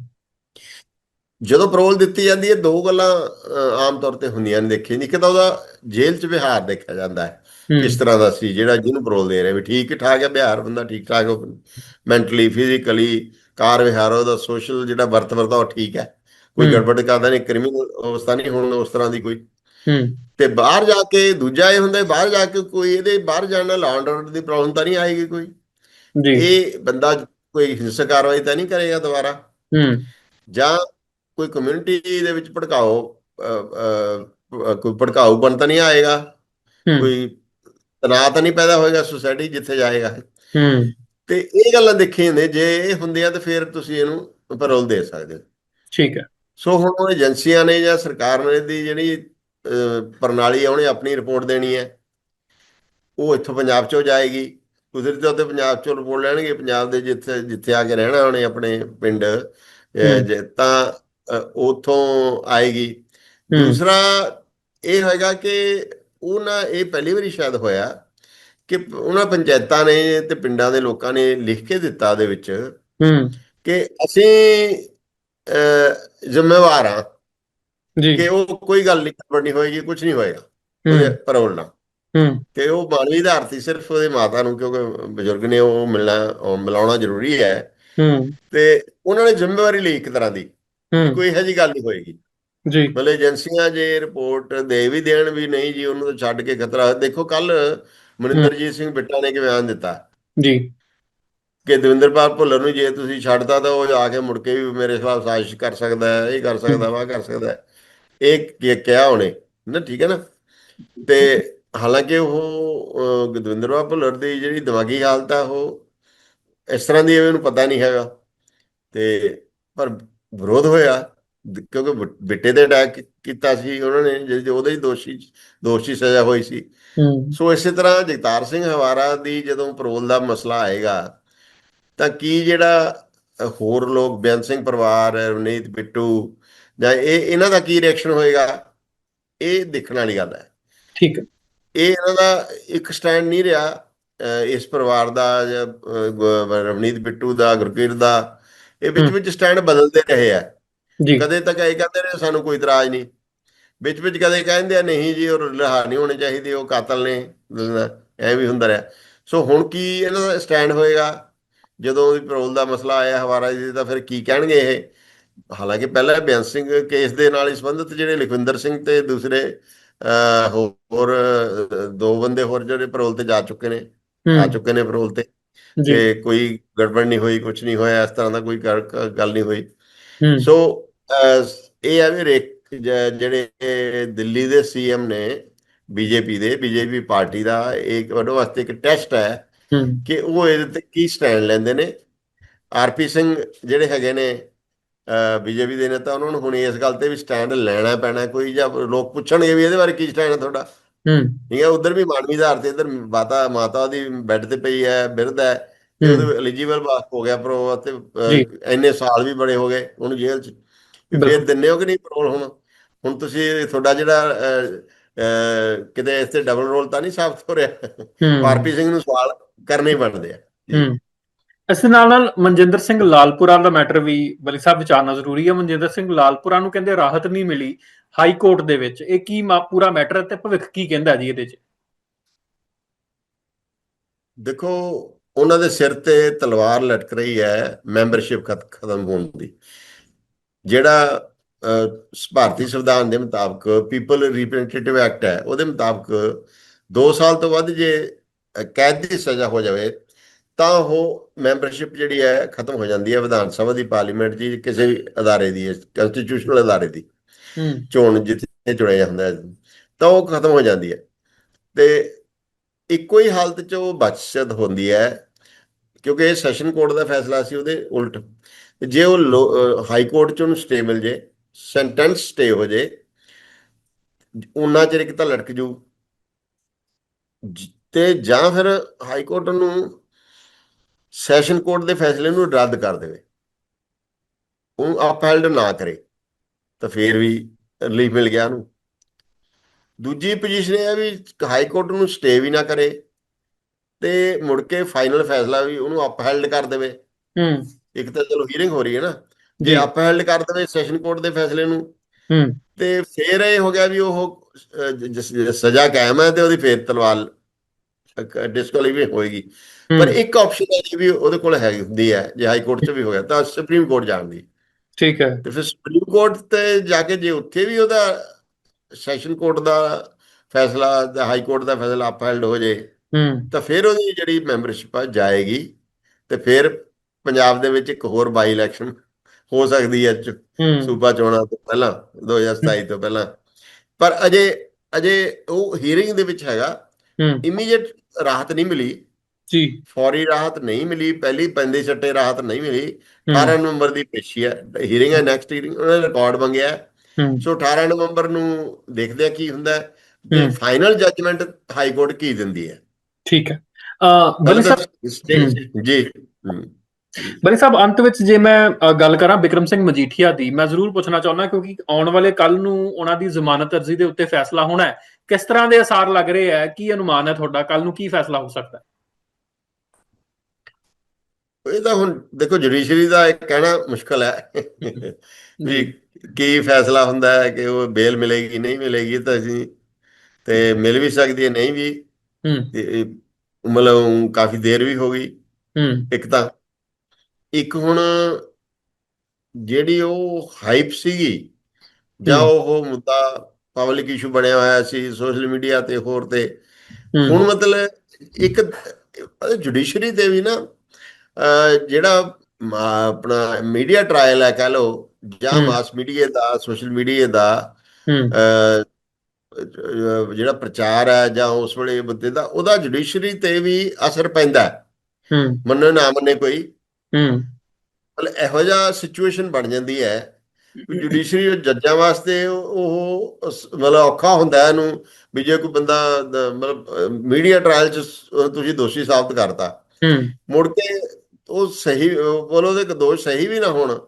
ਜਦੋਂ ਪੈਰੋਲ ਦਿੱਤੀ ਜਾਂਦੀ ਹੈ ਦੋ ਗੱਲਾਂ ਆਮ ਤੌਰ ਤੇ ਹੁੰਦੀਆਂ ਨੇ ਦੇਖੀ ਨਹੀਂ ਕਿ ਤਾਂ ਉਹਦਾ ਜੇਲ੍ਹ 'ਚ ਵਿਹਾਰ ਦੇਖਿਆ ਜਾਂਦਾ ਹੈ। ਕਿਸ ਤਰ੍ਹਾਂ ਦਾ ਸੀ ਜਿਹੜਾ ਜਿਹਨੂੰ ਪੈਰੋਲ ਦੇ ਰਿਹਾ ਵੀ ਠੀਕ ਠਾਕ ਹੈ ਵਿਹਾਰ ਬੰਦਾ ਠੀਕ ਠਾਕ ਮੈਂਟਲੀ ਫਿਜ਼ੀਕਲੀ ਕਾਰ ਵਿਹਾਰ ਉਹਦਾ ਸੋਸ਼ਲ ਜਿਹੜਾ ਵਰਤ ਵਰਤਾਓ ਠੀਕ ਹੈ। ਕੋਈ। ਗੜਬੜ ਕਰਦਾ ਨਹੀਂ ਕ੍ਰਿਮੀਨਲ ਅਵਸਥਾ ਨਹੀਂ ਹੁਣ ਉਸ ਤਰ੍ਹਾਂ ਦੀ ਕੋਈ। ਹੂੰ। ਤੇ ਬਾਹਰ ਜਾ ਕੇ ਦੂਜਾ ਇਹ ਹੁੰਦਾ ਬਾਹਰ ਜਾ ਕੇ ਕੋਈ ਇਹਦੇ ਬਾਹਰ ਜਾਣ ਨਾਲ ਆਰਡਰ ਦੀ ਪ੍ਰੋਬਲਮ ਤਾਂ ਨਹੀਂ ਆਏਗੀ ਕੋਈ। ਜੀ। ਇਹ ਬੰਦਾ ਕੋਈ ਹਿੰਸਕ ਕਾਰਵਾਈ ਤਾਂ ਨਹੀਂ ਕਰੇਗਾ ਦੁਬਾਰਾ। ਹੂੰ। ਜਾਂ ਕੋਈ ਕਮਿਊਨਿਟੀ ਦੇ ਵਿੱਚ ਭੜਕਾਓ ਕੋਈ ਭੜਕਾਊ ਬਣ ਤਾਂ ਨਹੀਂ ਆਏਗਾ। ਕੋਈ ਤਣਾਅ ਤਾਂ ਨਹੀਂ ਪੈਦਾ ਹੋਏਗਾ ਸੁਸਾਇਟੀ ਜਿੱਥੇ ਜਾਏਗਾ। ਹੂੰ। ਤੇ ਇਹ ਗੱਲਾਂ ਦੇਖੀ ਹੁੰਦੇ ਜੇ ਇਹ ਹੁੰਦੇ ਆ ਤਾਂ ਫਿਰ ਤੁਸੀਂ ਇਹਨੂੰ ਪੈਰੋਲ ਦੇ ਸਕਦੇ ਹੋ। ਠੀਕ ਹੈ। ਸੋ ਹੁਣ ਉਹ ਏਜੰਸੀਆਂ ਨੇ ਜਾਂ ਸਰਕਾਰ ਨੇ ਦੀ ਜਿਹੜੀ ਪ੍ਰਣਾਲੀ ਆ ਉਹਨੇ ਆਪਣੀ ਰਿਪੋਰਟ ਦੇਣੀ ਹੈ। ਉਹ ਇੱਥੋਂ ਪੰਜਾਬ ਚੋਂ ਜਾਏਗੀ। ਕੁਦਰਤੀ ਤੌਰ ਤੇ ਪੰਜਾਬ ਚੋਂ ਰਿਪੋਰਟ ਲੈਣਗੇ। ਪੰਜਾਬ ਦੇ ਜਿੱਥੇ ਜਿੱਥੇ ਆ ਕੇ ਰਹਿਣਾ ਉਹਨੇ ਆਪਣੇ ਪਿੰਡ ਤਾਂ ਉੱਥੋਂ ਆਏਗੀ। ਦੂਸਰਾ ਇਹ ਹੋਏਗਾ ਕਿ ਉਹਨਾਂ ਇਹ ਪਹਿਲੀ ਵਾਰੀ ਸ਼ਾਇਦ ਹੋਇਆ ਕਿ ਉਹਨਾਂ ਪੰਚਾਇਤਾਂ ਨੇ ਤੇ ਪਿੰਡਾਂ ਦੇ ਲੋਕਾਂ ਨੇ ਲਿਖ ਕੇ ਦਿੱਤਾ ਉਹਦੇ ਵਿੱਚ ਹੂੰ। ਕਿ ਅਸੀਂ ਜ਼ਿੰਮੇਵਾਰ ਹਾਂ ਜੀ। ਕਿ ਉਹ ਕੋਈ ਗੱਲ ਨਹੀਂ ਨਹੀਂ ਹੋਏਗੀ ਕੁਝ ਨਹੀਂ ਹੋਏਗਾ ਪਰੋਲ ਨਾਲ। ਹੂੰ। ਤੇ ਉਹ ਮਾਨਵੀ ਤੇ ਸਿਰਫ ਉਹਦੇ ਮਾਤਾ ਨੂੰ ਕਿਉਂਕਿ ਬਜ਼ੁਰਗ ਨੇ ਉਹ ਮਿਲਣਾ ਮਿਲਾਉਣਾ ਜ਼ਰੂਰੀ ਹੈ। ਹੂੰ। ਤੇ ਉਹਨਾਂ ਨੇ ਜ਼ਿੰਮੇਵਾਰੀ ਲਈ ਇੱਕ ਤਰ੍ਹਾਂ ਦੀ ਕੋਈ ਇਹੋ ਜਿਹੀ ਗੱਲ ਨਹੀਂ ਹੋਏਗੀ। ਜੀ। ਮਤਲਬ ਏਜੰਸੀਆਂ ਜੇ ਰਿਪੋਰਟ ਦੇ ਵੀ ਦੇਣ ਵੀ ਨਹੀਂ ਜੀ ਉਹਨੂੰ ਤਾਂ ਛੱਡ ਕੇ ਖਤਰਾ। ਦੇਖੋ ਕੱਲ ਮਨਿੰਦਰਜੀਤ ਸਿੰਘ ਬਿੱਟਾ ਨੇ ਕਿ ਬਿਆਨ ਦਿੱਤਾ। ਜੀ। ਕਿ ਦਵਿੰਦਰਪਾਲ ਭੁੱਲਰ ਨੂੰ ਜੇ ਤੁਸੀਂ ਛੱਡਤਾ ਤਾਂ ਉਹ ਜਾ ਕੇ ਮੁੜ ਕੇ ਵੀ ਮੇਰੇ ਖਿਲਾਫ ਸਾਜ਼ਿਸ਼ ਕਰ ਸਕਦਾ ਹੈ ਇਹ ਕਰ ਸਕਦਾ ਵਾ ਕਰ ਸਕਦਾ ਇਹ ਕੀ ਕਿਹਾ ਉਹਨੇ ਨਾ ਠੀਕ ਹੈ ਨਾ? ਤੇ ਹਾਲਾਂਕਿ ਉਹ ਦਵਿੰਦਰਪਾਲ ਭੁੱਲਰ ਦੀ ਜਿਹੜੀ ਦਿਮਾਗੀ ਹਾਲਤ ਆ ਉਹ ਇਸ ਤਰ੍ਹਾਂ ਦੀ ਉਹਨੂੰ ਪਤਾ ਨਹੀਂ ਹੈਗਾ। ਤੇ ਪਰ ਵਿਰੋਧ ਹੋਇਆ। ਕਿਉਂਕਿ ਬਿੱਟੇ ਤੇ ਅਟੈਕ ਕੀਤਾ ਸੀ ਉਹਨਾਂ ਨੇ ਜਿਹਦੇ ਉਹਦੇ ਹੀ ਦੋਸ਼ੀ ਦੋਸ਼ੀ ਸਜ਼ਾ ਹੋਈ ਸੀ। ਸੋ ਇਸੇ ਤਰ੍ਹਾਂ ਜਗਤਾਰ ਸਿੰਘ ਹਵਾਰਾ ਦੀ ਜਦੋਂ ਪਰੋਲ ਦਾ ਮਸਲਾ ਆਏਗਾ ਤਾਂ ਕੀ ਜਿਹੜਾ ਹੋਰ ਲੋਕ ਬੇਅੰਤ ਸਿੰਘ ਪਰਿਵਾਰ ਰਵਨੀਤ ਬਿੱਟੂ ਜਾਂ ਇਹ ਇਹਨਾਂ ਦਾ ਕੀ ਰਿਐਕਸ਼ਨ ਹੋਏਗਾ? ਇਹ ਦੇਖਣ ਵਾਲੀ ਗੱਲ ਹੈ। ਠੀਕ ਇਹ ਇਹਨਾਂ ਦਾ ਇੱਕ ਸਟੈਂਡ ਨਹੀਂ ਰਿਹਾ ਇਸ ਪਰਿਵਾਰ ਦਾ ਜਾਂ ਰਵਨੀਤ ਬਿੱਟੂ ਦਾ ਗੁਰਕੀਰ ਦਾ। ਇਹ ਵਿੱਚ। ਵਿੱਚ ਸਟੈਂਡ ਬਦਲਦੇ ਰਹੇ ਆ। ਜੀ। ਕਦੇ ਤੱਕ ਇਹ ਕਹਿੰਦੇ ਨੇ ਸਾਨੂੰ ਕੋਈ ਇਤਰਾਜ਼ ਨਹੀਂ। ਵਿੱਚ ਵਿੱਚ ਕਦੇ ਕਹਿੰਦੇ ਆ ਨਹੀਂ ਜੀ ਉਹ ਰਿਹਾ ਨਹੀਂ ਹੋਣੇ ਚਾਹੀਦੇ ਉਹ ਕਾਤਲ ਨੇ। ਐ ਵੀ ਹੁੰਦਾ ਰਿਹਾ। ਸੋ ਹੁਣ ਕੀ ਇਹਨਾਂ ਦਾ ਸਟੈਂਡ ਹੋਏਗਾ? ਜਦੋਂ ਵੀ ਪੈਰੋਲ ਦਾ ਮਸਲਾ ਆਇਆ ਹਵਾਰਾ ਜੀ ਦਾ ਫਿਰ ਕੀ ਕਹਿਣਗੇ ਇਹ? ਹਾਲਾਂਕਿ ਪਹਿਲਾਂ ਬੇਅੰਤ ਸਿੰਘ ਕੇਸ ਦੇ ਨਾਲ ਹੀ ਸੰਬੰਧਿਤ ਜਿਹੜੇ ਲਖਵਿੰਦਰ ਸਿੰਘ ਤੇ ਦੂਸਰੇ ਹੋਰ ਦੋ ਬੰਦੇ ਹੋਰ ਜਿਹੜੇ ਪੈਰੋਲ ਤੇ ਜਾ ਚੁੱਕੇ ਨੇ ਆ ਚੁੱਕੇ ਨੇ ਪੈਰੋਲ ਤੇ ਕਿ ਕੋਈ ਗੜਬੜ ਨਹੀਂ ਹੋਈ ਕੁਝ ਨਹੀਂ ਹੋਇਆ ਇਸ ਤਰ੍ਹਾਂ ਦਾ ਕੋਈ ਗੱਲ ਨਹੀਂ ਹੋਈ। ਸੋ ਇਹ ਆ ਵੀ ਜਿਹੜੇ ਦਿੱਲੀ ਦੇ ਸੀਐਮ ਨੇ ਬੀਜੇਪੀ ਦੇ ਬੀਜੇਪੀ ਪਾਰਟੀ ਦਾ ਇੱਕ ਉਹਦੇ ਵਾਸਤੇ ਇੱਕ ਟੈਸਟ ਹੈ ਕਿ ਉਹ ਇਹਦੇ ਤੇ ਕੀ ਸਟੈਂਡ ਲੈਂਦੇ ਨੇ। ਆਰਪੀ ਸਿੰਘ ਜਿਹੜੇ ਹੈਗੇ ਨੇ ਬੀਜੇਪੀ ਦੇ ਨੇਤਾ ਉਹਨਾਂ ਨੂੰ ਹੁਣ ਇਸ ਗੱਲ ਤੇ ਵੀ ਸਟੈਂਡ ਲੈਣਾ ਪੈਣਾ ਕੋਈ ਜਾਂ ਲੋਕ ਪੁੱਛਣਗੇ ਵੀ ਇਹਦੇ ਬਾਰੇ ਕੀ ਸਟੈਂਡ ਹੈ ਤੁਹਾਡਾ। ਹੂੰ। ਠੀਕ ਹੈ ਉਧਰ ਵੀ ਮਾਨਵੀ ਆਧਾਰ ਤੇ ਇਧਰ ਮਾਤਾ ਮਾਤਾ ਦੀ ਬੈੱਡ ਤੇ ਪਈ ਹੈ ਬਿਰਧ ਹੈ ਤੇ ਉਹਦੇ ਐਲੀਜੀਬਲ ਹੋ ਗਿਆ ਪ੍ਰੋ ਤੇ ਅਹ, ਜੀ। ਇੰਨੇ ਸਾਲ ਵੀ ਬੜੇ ਹੋ ਗਏ ਉਹਨੂੰ ਜੇਲ੍ਹ 'ਚ ਬਿਲਕੁਲ। ਦਿੰਦੇ ਹੋ ਕਿ ਨਹੀਂ ਪਰੋਲ ਹੁਣ? ਹੁਣ ਤੁਸੀਂ ਤੁਹਾਡਾ ਜਿਹੜਾ ਕਿਤੇ ਇਸ ਤੇ ਡਬਲ ਰੋਲ ਤਾਂ ਨਹੀਂ ਸਾਬਤ ਹੋ ਰਿਹਾ? ਆਰਪੀ ਸਿੰਘ ਨੂੰ ਸਵਾਲ ਕਰਨੇ ਬਣਦੇ ਆ। ਇਸ ਨਾਲ ਨਾਲ ਮਨਜਿੰਦਰ ਸਿੰਘ ਲਾਲਪੁਰਾ ਦਾ ਮੈਟਰ ਵੀ ਬਲੀ ਸਾਹਿਬ ਵਿਚਾਰਨਾ ਜ਼ਰੂਰੀ ਹੈ ਮਨਜਿੰਦਰ ਸਿੰਘ ਲਾਲਪੁਰਾ ਨੂੰ ਕਹਿੰਦੇ ਰਾਹਤ ਨਹੀਂ ਮਿਲੀ ਹਾਈ ਕੋਰਟ ਦੇ ਵਿੱਚ। ਇਹ ਕੀ ਪੂਰਾ ਮੈਟਰ ਹੈ ਤੇ ਭਵਿੱਖ ਕੀ ਕਹਿੰਦਾ ਜੀ ਇਹਦੇ 'ਚ? ਦੇਖੋ ਉਹਨਾਂ ਦੇ ਸਿਰ ਤੇ ਤਲਵਾਰ ਲਟਕ ਰਹੀ ਹੈ ਮੈਂਬਰਸ਼ਿਪ ਖਤਮ ਹੋਣ ਦੀ। ਜਿਹੜਾ ਭਾਰਤੀ ਸੰਵਿਧਾਨ ਦੇ ਮੁਤਾਬਕ ਪੀਪਲ ਰਿਪਰੈਜ਼ੈਂਟੇਟਿਵ ਐਕਟ ਹੈ ਉਹਦੇ ਮੁਤਾਬਕ 2 ਸਾਲ ਤੋਂ ਵੱਧ ਜੇ ਕੈਦ ਦੀ ਸਜ਼ਾ ਹੋ ਜਾਵੇ ਤਾਂ ਉਹ ਮੈਂਬਰਸ਼ਿਪ ਜਿਹੜੀ ਹੈ ਖਤਮ ਹੋ ਜਾਂਦੀ ਹੈ ਵਿਧਾਨ ਸਭਾ ਦੀ ਪਾਰਲੀਮੈਂਟ ਦੀ ਕਿਸੇ ਵੀ ਅਦਾਰੇ ਦੀ ਕਨਸਟੀਟਿਊਸ਼ਨਲ ਅਦਾਰੇ ਦੀ। ਚੋਣ ਜਿੱਥੇ ਚੁਣਿਆ ਜਾਂਦਾ ਹੈ ਤਾਂ ਉਹ ਖਤਮ ਹੋ ਜਾਂਦੀ ਹੈ। ਤੇ ਇੱਕੋ ਹੀ ਹਾਲਤ 'ਚ ਉਹ ਬਚਤ ਹੁੰਦੀ ਹੈ ਕਿਉਂਕਿ ਇਹ ਸੈਸ਼ਨ ਕੋਰਟ ਦਾ ਫੈਸਲਾ ਸੀ ਉਹਦੇ ਉਲਟ। ਜੇ ਉਹ ਹਾਈ ਕੋਰਟ 'ਚ ਉਹਨੂੰ ਸਟੇ ਮਿਲ ਜੇ ਸੈਂਟੈਂਸ ਸਟੇ ਹੋ ਜੇ ਉਹਨਾਂ ਚਿਰ ਇੱਕ ਤਾਂ ਲਟਕ ਜੂ। ਤੇ ਜਾਂ ਫਿਰ ਹਾਈ ਕੋਰਟ ਨੂੰ ਸੈਸ਼ਨ ਕੋਰਟ ਦੇ ਫੈਸਲੇ ਨੂੰ ਰੱਦ ਕਰ ਦੇਵੇ। ਉਹ ਅਪਹੈਲਡ ਨਾ ਕਰੇ, ਤਾਂ ਫੇਰ ਵੀ ਰਿਲੀਫ ਮਿਲ ਗਿਆ ਉਹਨੂੰ। ਦੂਜੀ ਪੋਜੀਸ਼ਨ ਇਹ ਹੈ ਵੀ ਹਾਈ ਕੋਰਟ ਨੂੰ ਸਟੇ ਵੀ ਨਾ ਕਰੇ, ਤੇ ਮੁੜ ਕੇ ਫਾਈਨਲ ਫੈਸਲਾ ਵੀ ਉਹਨੂੰ ਅਪਹੈਲਡ ਕਰ ਦੇਵੇ। ਹੂੰ। ਇੱਕ ਤਾਂ ਚਲੋ ਹੀਅਰਿੰਗ ਹੋ ਰਹੀ ਹੈ ਨਾ। ਜੀ ਅਪਹੈਲਡ ਕਰ ਦੇਵੇ ਸੈਸ਼ਨ ਕੋਰਟ ਦੇ ਫੈਸਲੇ ਨੂੰ ਹੂੰ। ਤੇ ਫੇਰ ਇਹ ਹੋ ਗਿਆ ਵੀ ਉਹ ਸਜ਼ਾ ਕਾਇਮ ਹੈ ਤੇ ਉਹਦੀ ਫੇਰ ਤਲਵਾਰ ਡਿਸਕੁਆਲੀਫਾਈ ਹੋਏਗੀ। ਪਰ ਇੱਕ ਆਪਸ਼ਨ ਹੈ ਜੀ ਵੀ ਉਹਦੇ ਕੋਲ ਹੈ ਹੁੰਦੀ ਹੈ ਜੇ ਹਾਈ ਕੋਰਟ 'ਚ ਵੀ ਹੋ ਗਿਆ ਤਾਂ ਸੁਪਰੀਮ ਕੋਰਟ ਜਾਣ ਦੀ ਠੀਕ ਹੈ। ਤੇ ਫਿਰ ਸੁਪਰੀਮ ਕੋਰਟ ਤੇ ਜਾ ਕੇ ਜੇ ਉੱਥੇ ਵੀ ਉਹਦਾ ਸੈਸ਼ਨ ਕੋਰਟ ਦਾ ਫੈਸਲਾ ਜਾਂ ਹਾਈ ਕੋਰਟ ਦਾ ਫੈਸਲਾ ਅਪਹੈਲਡ ਹੋ ਜੇ ਹੂੰ। ਤਾਂ ਫਿਰ ਉਹਦੀ ਜਿਹੜੀ ਮੈਂਬਰਸ਼ਿਪ ਆ ਜਾਏਗੀ ਤੇ ਫਿਰ ਪੰਜਾਬ ਦੇ ਵਿੱਚ ਇੱਕ ਹੋਰ ਬਾਈ ਇਲੈਕਸ਼ਨ ਹੋ ਸਕਦੀ ਹੈ ਸੂਬਾ ਚੋਣਾਂ ਤੋਂ ਪਹਿਲਾਂ 2027 ਤੋਂ ਪਹਿਲਾਂ। ਪਰ ਅਜੇ ਅਜੇ ਉਹ ਹੀਅਰਿੰਗ ਦੇ ਵਿੱਚ ਹੈਗਾ। ਇਮੀਡੀਏਟ ਰਾਹਤ ਨਹੀਂ ਮਿਲੀ। ਜੀ। ਫੌਰੀ ਰਾਹਤ ਨਹੀਂ ਮਿਲੀ ਪਹਿਲੀ ਪੈਂਦੇ ਛੱਟੇ ਰਾਹਤ ਨਹੀਂ ਮਿਲੀ। ਹੂੰ। 18 ਨਵੰਬਰ ਦੀ ਪੇਸ਼ੀ ਹੈ। ਹੀਅਰਿੰਗ ਹੈ ਨੈਕਸਟ ਹੀਅਰਿੰਗ ਉਹਨਾਂ ਨੇ ਰਿਕਾਰਡ ਮੰਗਿਆ ਸੋ 18 ਨਵੰਬਰ ਨੂੰ ਦੇਖਦੇ ਆ ਕੀ ਹੁੰਦਾ ਤੇ। ਫਾਈਨਲ ਜੱਜਮੈਂਟ ਹਾਈ ਕੋਰਟ ਕੀ ਦਿੰਦੀ ਹੈ? ਠੀਕ ਹੈ। ਅ ਬਲੀ ਸਟੇਜ ਜੀ। ਬਲੀ ਸਾਹਿਬ ਅੰਤ ਵਿੱਚ ਜੇ ਮੈਂ ਗੱਲ ਕਰਾਂ ਬਿਕਰਮ ਸਿੰਘ ਮਜੀਠੀਆ ਦੀ ਮੈਂ ਜ਼ਰੂਰ ਪੁੱਛਣਾ ਚਾਹੁੰਦਾ ਕਿਉਂਕਿ ਆਉਣ ਵਾਲੇ ਕੱਲ ਨੂੰ ਉਹਨਾਂ ਦੀ ਜ਼ਮਾਨਤ ਅਰਜ਼ੀ ਦੇ ਉੱਤੇ ਫੈਸਲਾ ਹੋਣਾ ਹੈ। ਕਿਸ ਤਰ੍ਹਾਂ ਦੇ ਅਸਾਰ ਲੱਗ ਰਹੇ ਹੈ? ਕੀ ਅਨੁਮਾਨ ਹੈ ਤੁਹਾਡਾ? ਕੱਲ ਨੂੰ ਕੀ ਫੈਸਲਾ ਹੋ ਸਕਦਾ ਹੈ? ਇਹ ਤਾਂ ਹੁਣ ਦੇਖੋ ਜੁਡੀਸ਼ਰੀ ਦਾ ਇਹ ਕਹਿਣਾ ਮੁਸ਼ਕਲ ਹੈ। ਵੀ ਕੀ ਫੈਸਲਾ ਹੁੰਦਾ ਹੈ ਕਿ ਉਹ ਬੇਲ ਮਿਲੇਗੀ ਨਹੀਂ ਮਿਲੇਗੀ ਤਾਂ ਅਸੀਂ ਤੇ ਮਿਲ ਵੀ ਸਕਦੀ ਹੈ ਨਹੀਂ ਵੀ ਹੂੰ। ਮਤਲਬ ਕਾਫੀ ਦੇਰ ਵੀ ਹੋ ਗਈ। ਹੂੰ। ਇੱਕ ਤਾਂ ਇੱਕ ਹੁਣ ਜਿਹੜੀ ਉਹ ਹਾਈਪ ਸੀਗੀ ਜਾਂ। ਉਹ ਮੁੱਦਾ ਪਬਲਿਕ ਇਸ਼ੂ ਬਣਿਆ ਹੋਇਆ ਸੀ ਸੋਸ਼ਲ ਮੀਡੀਆ ਤੇ ਹੋਰ ਤੇ ਹੁਣ ਮਤਲਬ ਇੱਕ ਜੁਡੀਸ਼ਰੀ ਤੇ ਵੀ ਨਾ ਜਿਹੜਾ ਆਪਣਾ ਮੀਡੀਆ ਟ੍ਰਾਇਲ ਹੈ ਕਹ ਲੋ ਜਾਂ। ਮਾਸ ਮੀਡੀਆ ਦਾ ਸੋਸ਼ਲ ਮੀਡੀਆ ਦਾ ਜਿਹੜਾ ਪ੍ਰਚਾਰ ਹੈ ਜਾਂ ਉਸ ਵੇਲੇ ਮੁੱਦੇ ਦਾ ਉਹਦਾ ਜੁਡੀਸ਼ਰੀ ਤੇ ਵੀ ਅਸਰ ਪੈਂਦਾ। ਹੂੰ। ਮੰਨੇ ਨਾ ਮੰਨੇ ਕੋਈ। ਹੂੰ। ਮਤਲਬ ਇਹੋ ਜਿਹਾ ਸਿਚੁਏਸ਼ਨ ਬਣ ਜਾਂਦੀ ਹੈ ਜੁਡੀਸ਼ਰੀ ਜੱਜਾਂ ਵਾਸਤੇ ਉਹ ਮਤਲਬ ਔਖਾ ਹੁੰਦਾ ਇਹਨੂੰ ਵੀ ਜੇ ਕੋਈ ਬੰਦਾ ਦ- ਮਤਲਬ ਮੀਡੀਆ ਟ੍ਰਾਇਲ ਚ ਤੁਸੀਂ ਦੋਸ਼ੀ ਸਾਬਤ ਕਰਤਾ। ਹੂੰ। ਮੁੜ ਕੇ ਉਹ ਸਹੀ ਬੋਲੋ ਉਹਦੇ ਦੋਸ਼ ਸਹੀ ਵੀ ਨਾ ਹੋਣ।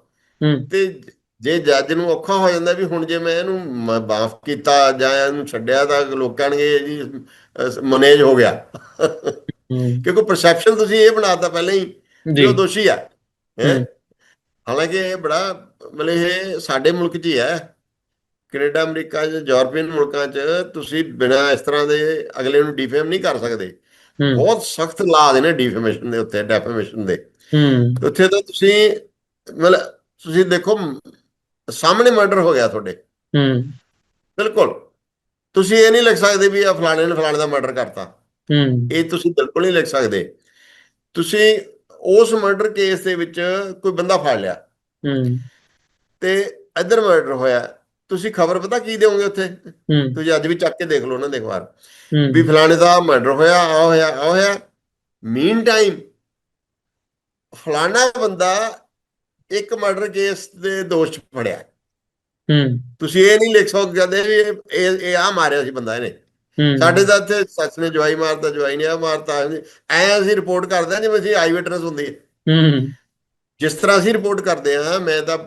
ਤੇ ਜੇ ਜੱਜ ਨੂੰ ਔਖਾ ਹੋ ਜਾਂਦਾ ਵੀ ਹੁਣ ਜੇ ਮੈਂ ਇਹਨੂੰ ਮਾਫ ਕੀਤਾ ਜਾਂ ਇਹਨੂੰ ਛੱਡਿਆ ਤਾਂ ਲੋਕ ਕਹਿਣਗੇ ਜੀ ਮਨੇਜ ਹੋ ਗਿਆ। ਕਿਉਂਕਿ ਪਰਸੈਪਸ਼ਨ ਤੁਸੀਂ ਇਹ ਬਣਾਤਾ ਪਹਿਲਾਂ ਹੀ ਕਿ ਜੀ। ਉਹ ਦੋਸ਼ੀ ਆ ਹੈਂ? ਹਾਲਾਂਕਿ ਇਹ ਬੜਾ ਮਤਲਬ ਇਹ ਸਾਡੇ ਮੁਲਕ 'ਚ ਹੀ ਹੈ। ਕੈਨੇਡਾ ਅਮਰੀਕਾ 'ਚ ਯੂਰਪੀਅਨ ਮੁਲਕਾਂ 'ਚ ਤੁਸੀਂ ਬਿਨਾਂ ਇਸ ਤਰ੍ਹਾਂ ਦੇ ਅਗਲੇ ਨੂੰ ਡਿਫੇਮ ਨਹੀਂ ਕਰ ਸਕਦੇ। ਬਹੁਤ ਸਖਤ ਲਾ ਦੇ ਨੇ ਡਿਫੇਮੇਸ਼ਨ ਦੇ ਉੱਤੇ ਡੈਫੇਮੇਸ਼ਨ ਦੇ। ਹੂੰ। ਉੱਥੇ ਤਾਂ ਤੁਸੀਂ ਮਤਲਬ ਤੁਸੀਂ ਦੇਖੋ ਸਾਹਮਣੇ ਮਰਡਰ ਹੋ ਗਿਆ ਤੁਹਾਡੇ। ਹੂੰ। ਬਿਲਕੁਲ। ਤੁਸੀਂ ਇਹ ਨਹੀਂ ਲਿਖ ਸਕਦੇ ਵੀ ਆ ਫਲਾਣੇ ਨੇ ਫਲਾਣੇ ਦਾ ਮਰਡਰ ਕਰਤਾ। ਹੂੰ। ਇਹ ਤੁਸੀਂ ਬਿਲਕੁਲ ਨਹੀਂ ਲਿਖ ਸਕਦੇ। ਤੁਸੀਂ ਉਸ ਮਰਡਰ ਕੇਸ ਦੇ ਵਿੱਚ ਕੋਈ ਬੰਦਾ ਫੜ ਲਿਆ। ਹੂੰ। ਤੇ ਇੱਧਰ ਮਰਡਰ ਹੋਇਆ। ਤੁਸੀਂ ਖਬਰ ਪਤਾ ਕੀ ਦਿਓਗੇ ਉੱਥੇ? ਤੁਸੀਂ ਅੱਜ ਵੀ ਚੱਕ ਕੇ ਦੇਖ ਲਓ ਨਾ ਦੇਖ ਵਾਰ ਹੂੰ। ਵੀ ਫਲਾਣੇ ਦਾ ਮਰਡਰ ਹੋਇਆ ਆ ਹੋਇਆ ਆ ਹੋਇਆ। ਮੀਨ ਟਾਈਮ ਫਲਾਣਾ ਬੰਦਾ ਇੱਕ ਮਰਡਰ ਕੇਸ ਦੇ ਦੋਸ਼ 'ਚ ਫੜਿਆ। ਹੂੰ। ਤੁਸੀਂ ਇਹ ਨਹੀਂ ਲਿਖ ਸਕਦੇ ਵੀ ਇਹ ਇਹ- ਇਹ ਆ ਮਾਰਿਆ ਸੀ ਬੰਦਾ ਇਹਨੇ। ਸਾਡੇ ਤਾਂ ਇੱਥੇ ਸੱਸ ਨੇ ਜਵਾਈ ਮਾਰਤਾ ਜਵਾਈ ਨੇ ਆ ਮਾਰਤਾ ਐ ਅਸੀਂ ਰਿਪੋਰਟ ਕਰਦੇ ਹਾਂ ਜਿਵੇਂ ਅਸੀਂ ਆਈ ਵਿਟਨੈਸ ਹੁੰਦੀ ਹੈ। ਹੂੰ ਜਿਸ ਤਰ੍ਹਾਂ ਅਸੀਂ ਰਿਪੋਰਟ ਕਰਦੇ ਹਾਂ ਮੈਂ ਤਾਂ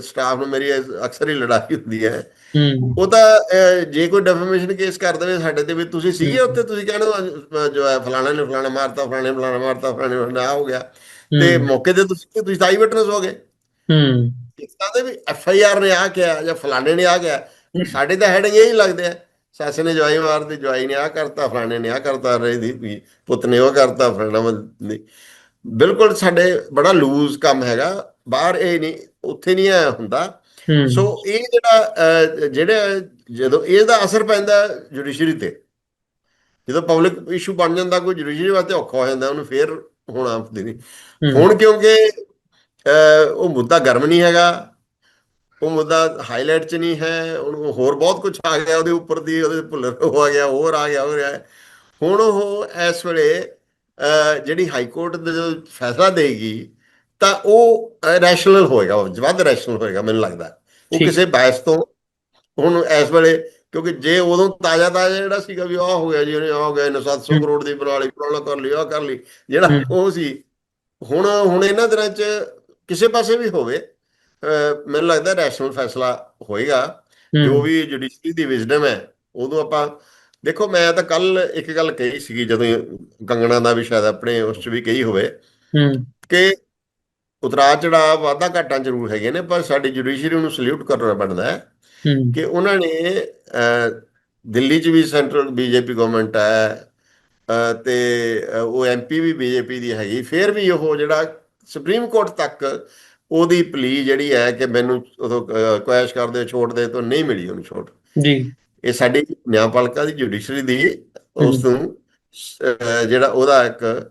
ਸਟਾਫ ਨੂੰ ਮੇਰੀ ਅਕਸਰ ਹੀ ਲੜਾਈ ਹੁੰਦੀ ਹੈ। ਹੂੰ। ਉਹ ਤਾਂ ਜੇ ਕੋਈ ਡੈਫੇਮੇਸ਼ਨ ਕੇਸ ਕਰ ਦੇਵੇ ਸਾਡੇ ਤੇ ਵੀ ਤੁਸੀਂ ਸੀਗੇ ਉੱਥੇ ਤੁਸੀਂ ਕਹਿੰਦੇ ਹੋ, ਜੋ ਹੈ ਫਲਾਣਾ ਨੇ ਫਲਾਣਾ ਮਾਰਤਾ ਫਲਾਣੇ ਫਲਾਣਾ ਮਾਰਤਾ ਫਲਾਣੇ ਨੇ ਫਲਾਣਾ ਹੋ ਗਿਆ। ਤੇ ਮੌਕੇ ਤੇ ਤੁਸੀਂ ਤੁਸੀਂ ਆਈ ਵਿਟਨੈਸ ਹੋ ਗਏ। ਹੂੰ। ਇਸ ਤਰ੍ਹਾਂ ਦੇ ਵੀ ਐਫ ਆਈ ਆਰ ਨੇ ਆ ਕਿਹਾ ਜਾਂ ਫਲਾਣੇ ਨੇ ਆ ਗਿਆ ਸਾਡੇ ਤਾਂ ਹੈਡਿੰਗ ਇਹੀ ਲੱਗਦੇ ਆ। ਸੱਸ ਨੇ ਜਵਾਈ ਮਾਰਦੀ ਜਵਾਈ ਨੇ ਆ ਕਰਤਾ ਫਲਾਣੇ ਨੇ ਆ ਕਰਤਾ ਰੇ ਦੀ ਪੁੱਤ ਨੇ ਉਹ ਕਰਤਾ ਫਲਾਣਾ ਬਿਲਕੁਲ ਸਾਡੇ ਬੜਾ ਲੂਜ਼ ਕੰਮ ਹੈਗਾ ਬਾਹਰ ਇਹ ਨਹੀਂ ਉੱਥੇ ਨਹੀਂ ਆ ਹੁੰਦਾ। ਸੋ ਇਹ ਜਿਹੜਾ ਜਿਹੜਾ ਜਦੋਂ ਇਹਦਾ ਅਸਰ ਪੈਂਦਾ ਜੁਡੀਸ਼ਰੀ ਤੇ ਜਦੋਂ ਪਬਲਿਕ ਇਸ਼ੂ ਬਣ ਜਾਂਦਾ ਕੋਈ ਜੁਡੀਸ਼ਰੀ ਵਾਸਤੇ ਔਖਾ ਹੋ ਜਾਂਦਾ ਉਹਨੂੰ ਫੇਰ ਹੋਣਾ ਨਹੀਂ ਹੂੰ। ਹੁਣ ਕਿਉਂਕਿ ਉਹ ਮੁੱਦਾ ਗਰਮ ਨਹੀਂ ਹੈਗਾ ਉਹ ਮੁੱਦਾ ਹਾਈਲਾਈਟ ਚ ਨਹੀਂ ਹੈ ਉਹਨੂੰ ਹੋਰ ਬਹੁਤ ਕੁਝ ਆ ਗਿਆ ਉਹਦੇ ਉੱਪਰ ਦੀ ਉਹਦੇ ਭੁੱਲਰ ਹੋ ਆ ਗਿਆ ਹੋਰ ਆ ਗਿਆ ਹੋ ਰਿਹਾ ਹੈ। ਹੁਣ ਉਹ ਇਸ ਵੇਲੇ ਜਿਹੜੀ ਹਾਈ ਕੋਰਟ ਦਾ ਜਦੋਂ ਫੈਸਲਾ ਦੇਗੀ ਤਾਂ ਉਹ ਰੈਸ਼ਨਲ ਹੋਏਗਾ ਵੱਧ ਰੈਸ਼ਨਲ ਹੋਏਗਾ ਮੈਨੂੰ ਲੱਗਦਾ ਉਹ। ਕਿਸੇ ਬਾਇਸ ਤੋਂ ਹੁਣ ਇਸ ਵੇਲੇ ਕਿਉਂਕਿ ਜੇ ਉਦੋਂ ਤਾਜ਼ਾ ਤਾਜ਼ਾ ਜਿਹੜਾ ਸੀਗਾ ਵੀ ਆਹ ਹੋ ਗਿਆ ਜੀ ਉਹਨੇ ਆਹ ਹੋ ਗਿਆ ਇਹਨੇ 700 ਹੂੰ। ਕਰੋੜ ਦੀ ਬਣਾ ਲਈ ਕਰ ਲਈ ਆਹ ਕਰ ਲਈ ਜਿਹੜਾ। ਉਹ ਸੀ ਹੁਣ ਹੁਣ ਇਹਨਾਂ ਦਿਨਾਂ 'ਚ ਕਿਸੇ ਪਾਸੇ ਵੀ ਹੋਵੇ ਮੈਨੂੰ ਲੱਗਦਾ ਰੈਸ਼ਨਲ ਫੈਸਲਾ ਹੋਏਗਾ। ਜੋ ਵੀ ਜੁਡੀਸ਼ਰੀ ਦੀ ਵਿਜ਼ਡਮ ਹੈ ਉਦੋਂ ਆਪਾਂ ਦੇਖੋ ਮੈਂ ਤਾਂ ਕੱਲ ਇੱਕ ਗੱਲ ਕਹੀ ਸੀਗੀ ਜਦੋਂ ਕੰਗਣਾ ਦਾ ਵੀ ਸ਼ਾਇਦ ਆਪਣੇ ਉਸ 'ਚ ਵੀ ਕਹੀ ਹੋਵੇ ਹੂੰ। ਕਿ ਉਤਰਾਅ ਚੜਾਅ ਵਾਧਾ ਘਾਟਾਂ ਜ਼ਰੂਰ ਹੈਗੇ ਨੇ ਪਰ ਸਾਡੀ ਜੁਡੀਸ਼ਰੀ ਨੂੰ ਸਲੂਟ ਕਰਨਾ ਪੈਂਦਾ ਹੈ ਕਿ ਉਹਨਾਂ ਨੇ ਦਿੱਲੀ 'ਚ ਵੀ ਸੈਂਟਰਲ ਬੀਜੇਪੀ ਗਵਰਨਮੈਂਟ ਹੈ ਤੇ ਉਹ ਐਮਪੀ ਵੀ ਬੀਜੇਪੀ ਦੀ ਹੈਗੀ। ਫਿਰ ਵੀ ਉਹ ਜਿਹੜਾ ਸੁਪਰੀਮ ਕੋਰਟ ਤੱਕ ਉਹਦੀ ਪਲੀ ਜਿਹੜੀ ਹੈ ਕਿ ਮੈਨੂੰ ਉਦੋਂ ਕੁਐਸ਼ ਕਰਦੇ ਛੋੜ ਦੇ ਤੋਂ ਨਹੀਂ ਮਿਲੀ ਉਹਨੂੰ ਛੋਟ। ਜੀ। ਇਹ ਸਾਡੀ ਨਿਆਂਪਾਲਿਕਾ ਦੀ ਜੁਡੀਸ਼ਰੀ ਦੀ ਉਸ ਨੂੰ ਜਿਹੜਾ ਉਹਦਾ ਇੱਕ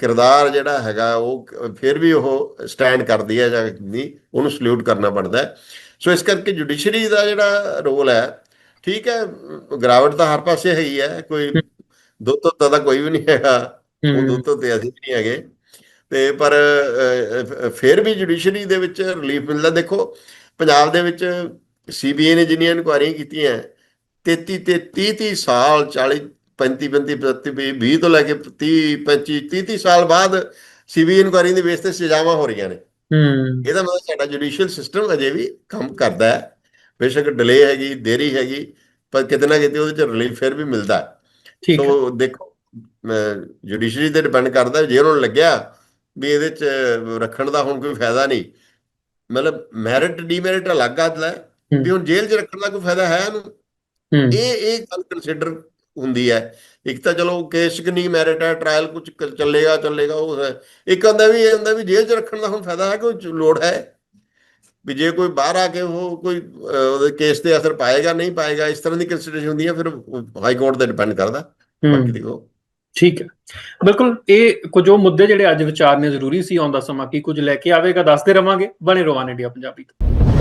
ਕਿਰਦਾਰ ਜਿਹੜਾ ਹੈਗਾ ਉਹ ਫਿਰ ਵੀ ਉਹ ਸਟੈਂਡ ਕਰਦੀ ਹੈ ਜਾਂ ਨਹੀਂ ਉਹਨੂੰ ਸਲੂਟ ਕਰਨਾ ਹੈ। ਸੋ ਇਸ ਕਰਕੇ ਜੁਡੀਸ਼ਰੀ ਦਾ ਜਿਹੜਾ ਰੋਲ ਹੈ ਠੀਕ ਹੈ ਗਿਰਾਵਟ ਤਾਂ ਹਰ ਪਾਸੇ ਹੈਗੀ ਹੈ ਕੋਈ ਦੁੱਧ ਤੋਂ ਤਾਂ ਕੋਈ ਵੀ ਨਹੀਂ ਹੈਗਾ ਉਹ ਹੂੰ। ਤੋਂ ਤੇ ਅਸੀਂ ਵੀ ਨਹੀਂ ਹੈਗੇ। ਤੇ ਪਰ ਫਿਰ ਵੀ ਜੁਡੀਸ਼ਰੀ ਦੇ ਵਿੱਚ ਰਿਲੀਫ ਮਿਲਦਾ। ਦੇਖੋ ਪੰਜਾਬ ਦੇ ਵਿੱਚ ਸੀਬੀਆਈ ਨੇ ਜਿੰਨੀਆਂ ਇਨਕੁਆਇਰੀਆਂ ਕੀਤੀਆਂ 33 ਤੇ 30 30 ਸਾਲ 40 35 35 35 20 ਤੋਂ ਲੈ ਕੇ 30 25 30 30 ਸਾਲ ਬਾਅਦ ਸੀਬੀਆਈ ਇਨਕੁਆਇਰੀ ਦੇ ਬੇਸ ਤੇ ਸਜ਼ਾਵਾਂ ਹੋ ਰਹੀਆਂ ਨੇ। ਹੂੰ। ਇਹਦਾ ਮਤਲਬ ਸਾਡਾ ਜੁਡੀਸ਼ੀਅਲ ਸਿਸਟਮ ਅਜੇ ਵੀ ਕੰਮ ਕਰਦਾ ਹੈ। ਬੇਸ਼ੱਕ ਡਿਲੇ ਹੈਗੀ ਦੇਰੀ ਹੈਗੀ ਪਰ ਕਿਤੇ ਨਾ ਕਿਤੇ ਉਹਦੇ ਚ ਰਿਲੀਫ ਫਿਰ ਵੀ ਮਿਲਦਾ ਹੈ। ਠੀਕ ਹੈ। ਸੋ ਦੇਖੋ ਜੁਡੀਸ਼ਰੀ ਤੇ ਡਿਪੈਂਡ ਕਰਦਾ ਜੇ ਉਹਨਾਂ ਨੂੰ ਲੱਗਿਆ ਵੀ ਇਹਦੇ ਚ ਰੱਖਣ ਦਾ ਹੁਣ ਕੋਈ ਫਾਇਦਾ ਨਹੀਂ। ਮਤਲਬ ਮੈਰਿਟ ਡੀਮੈਰਿਟ ਅਲੱਗ ਗੱਲ ਹੈ। ਵੀ ਹੁਣ ਜੇਲ੍ਹ 'ਚ ਰੱਖਣ ਦਾ ਕੋਈ ਫਾਇਦਾ ਹੈ ਇਹਨੂੰ? ਇਹ ਇਹ ਗੱਲ ਕੰਸੀਡਰ ਹੁੰਦੀ ਹੈ। ਇੱਕ ਤਾਂ ਚਲੋ ਕੇਸ ਕਿੰਨੀ ਮੈਰਿਟ ਹੈ ਟ੍ਰਾਇਲ ਕੁਝ ਚੱਲੇਗਾ ਚੱਲੇਗਾ ਉਹ ਹੈ। ਇੱਕ ਹੁੰਦਾ ਵੀ ਇਹ ਹੁੰਦਾ ਵੀ ਜੇਲ੍ਹ 'ਚ ਰੱਖਣ ਦਾ ਹੁਣ ਫਾਇਦਾ ਹੈ ਕੋਈ? ਲੋੜ ਹੈ। ਵੀ ਜੇ ਕੋਈ ਬਾਹਰ ਆ ਕੇ ਉਹ ਕੋਈ ਉਹਦੇ ਕੇਸ ਤੇ ਅਸਰ ਪਾਏਗਾ ਨਹੀਂ ਪਾਏਗਾ ਇਸ ਤਰ੍ਹਾਂ ਦੀ ਕੰਸੀਡਰੇਸ਼ਨ ਹੁੰਦੀ ਹੈ ਫਿਰ ਹਾਈ ਕੋਰਟ ਤੇ ਡਿਪੈਂਡ ਕਰਦਾ। ਬਾਕੀ ਦੇਖੋ ਠੀਕ ਹੈ। ਬਿਲਕੁਲ, ਇਹ ਕੁਝ ਉਹ ਮੁੱਦੇ ਜਿਹੜੇ ਅੱਜ ਵਿਚਾਰਨੇ ਜ਼ਰੂਰੀ ਸੀ ਆਉਂਦਾ ਸਮਾਂ, ਕੀ ਕੁਝ ਲੈ ਕੇ ਆਵੇਗਾ, ਦੱਸਦੇ ਰਵਾਂਗੇ। ਬਣੇ ਰਵਾਨ ਇੰਡੀਆ ਪੰਜਾਬੀ ਤੋਂ।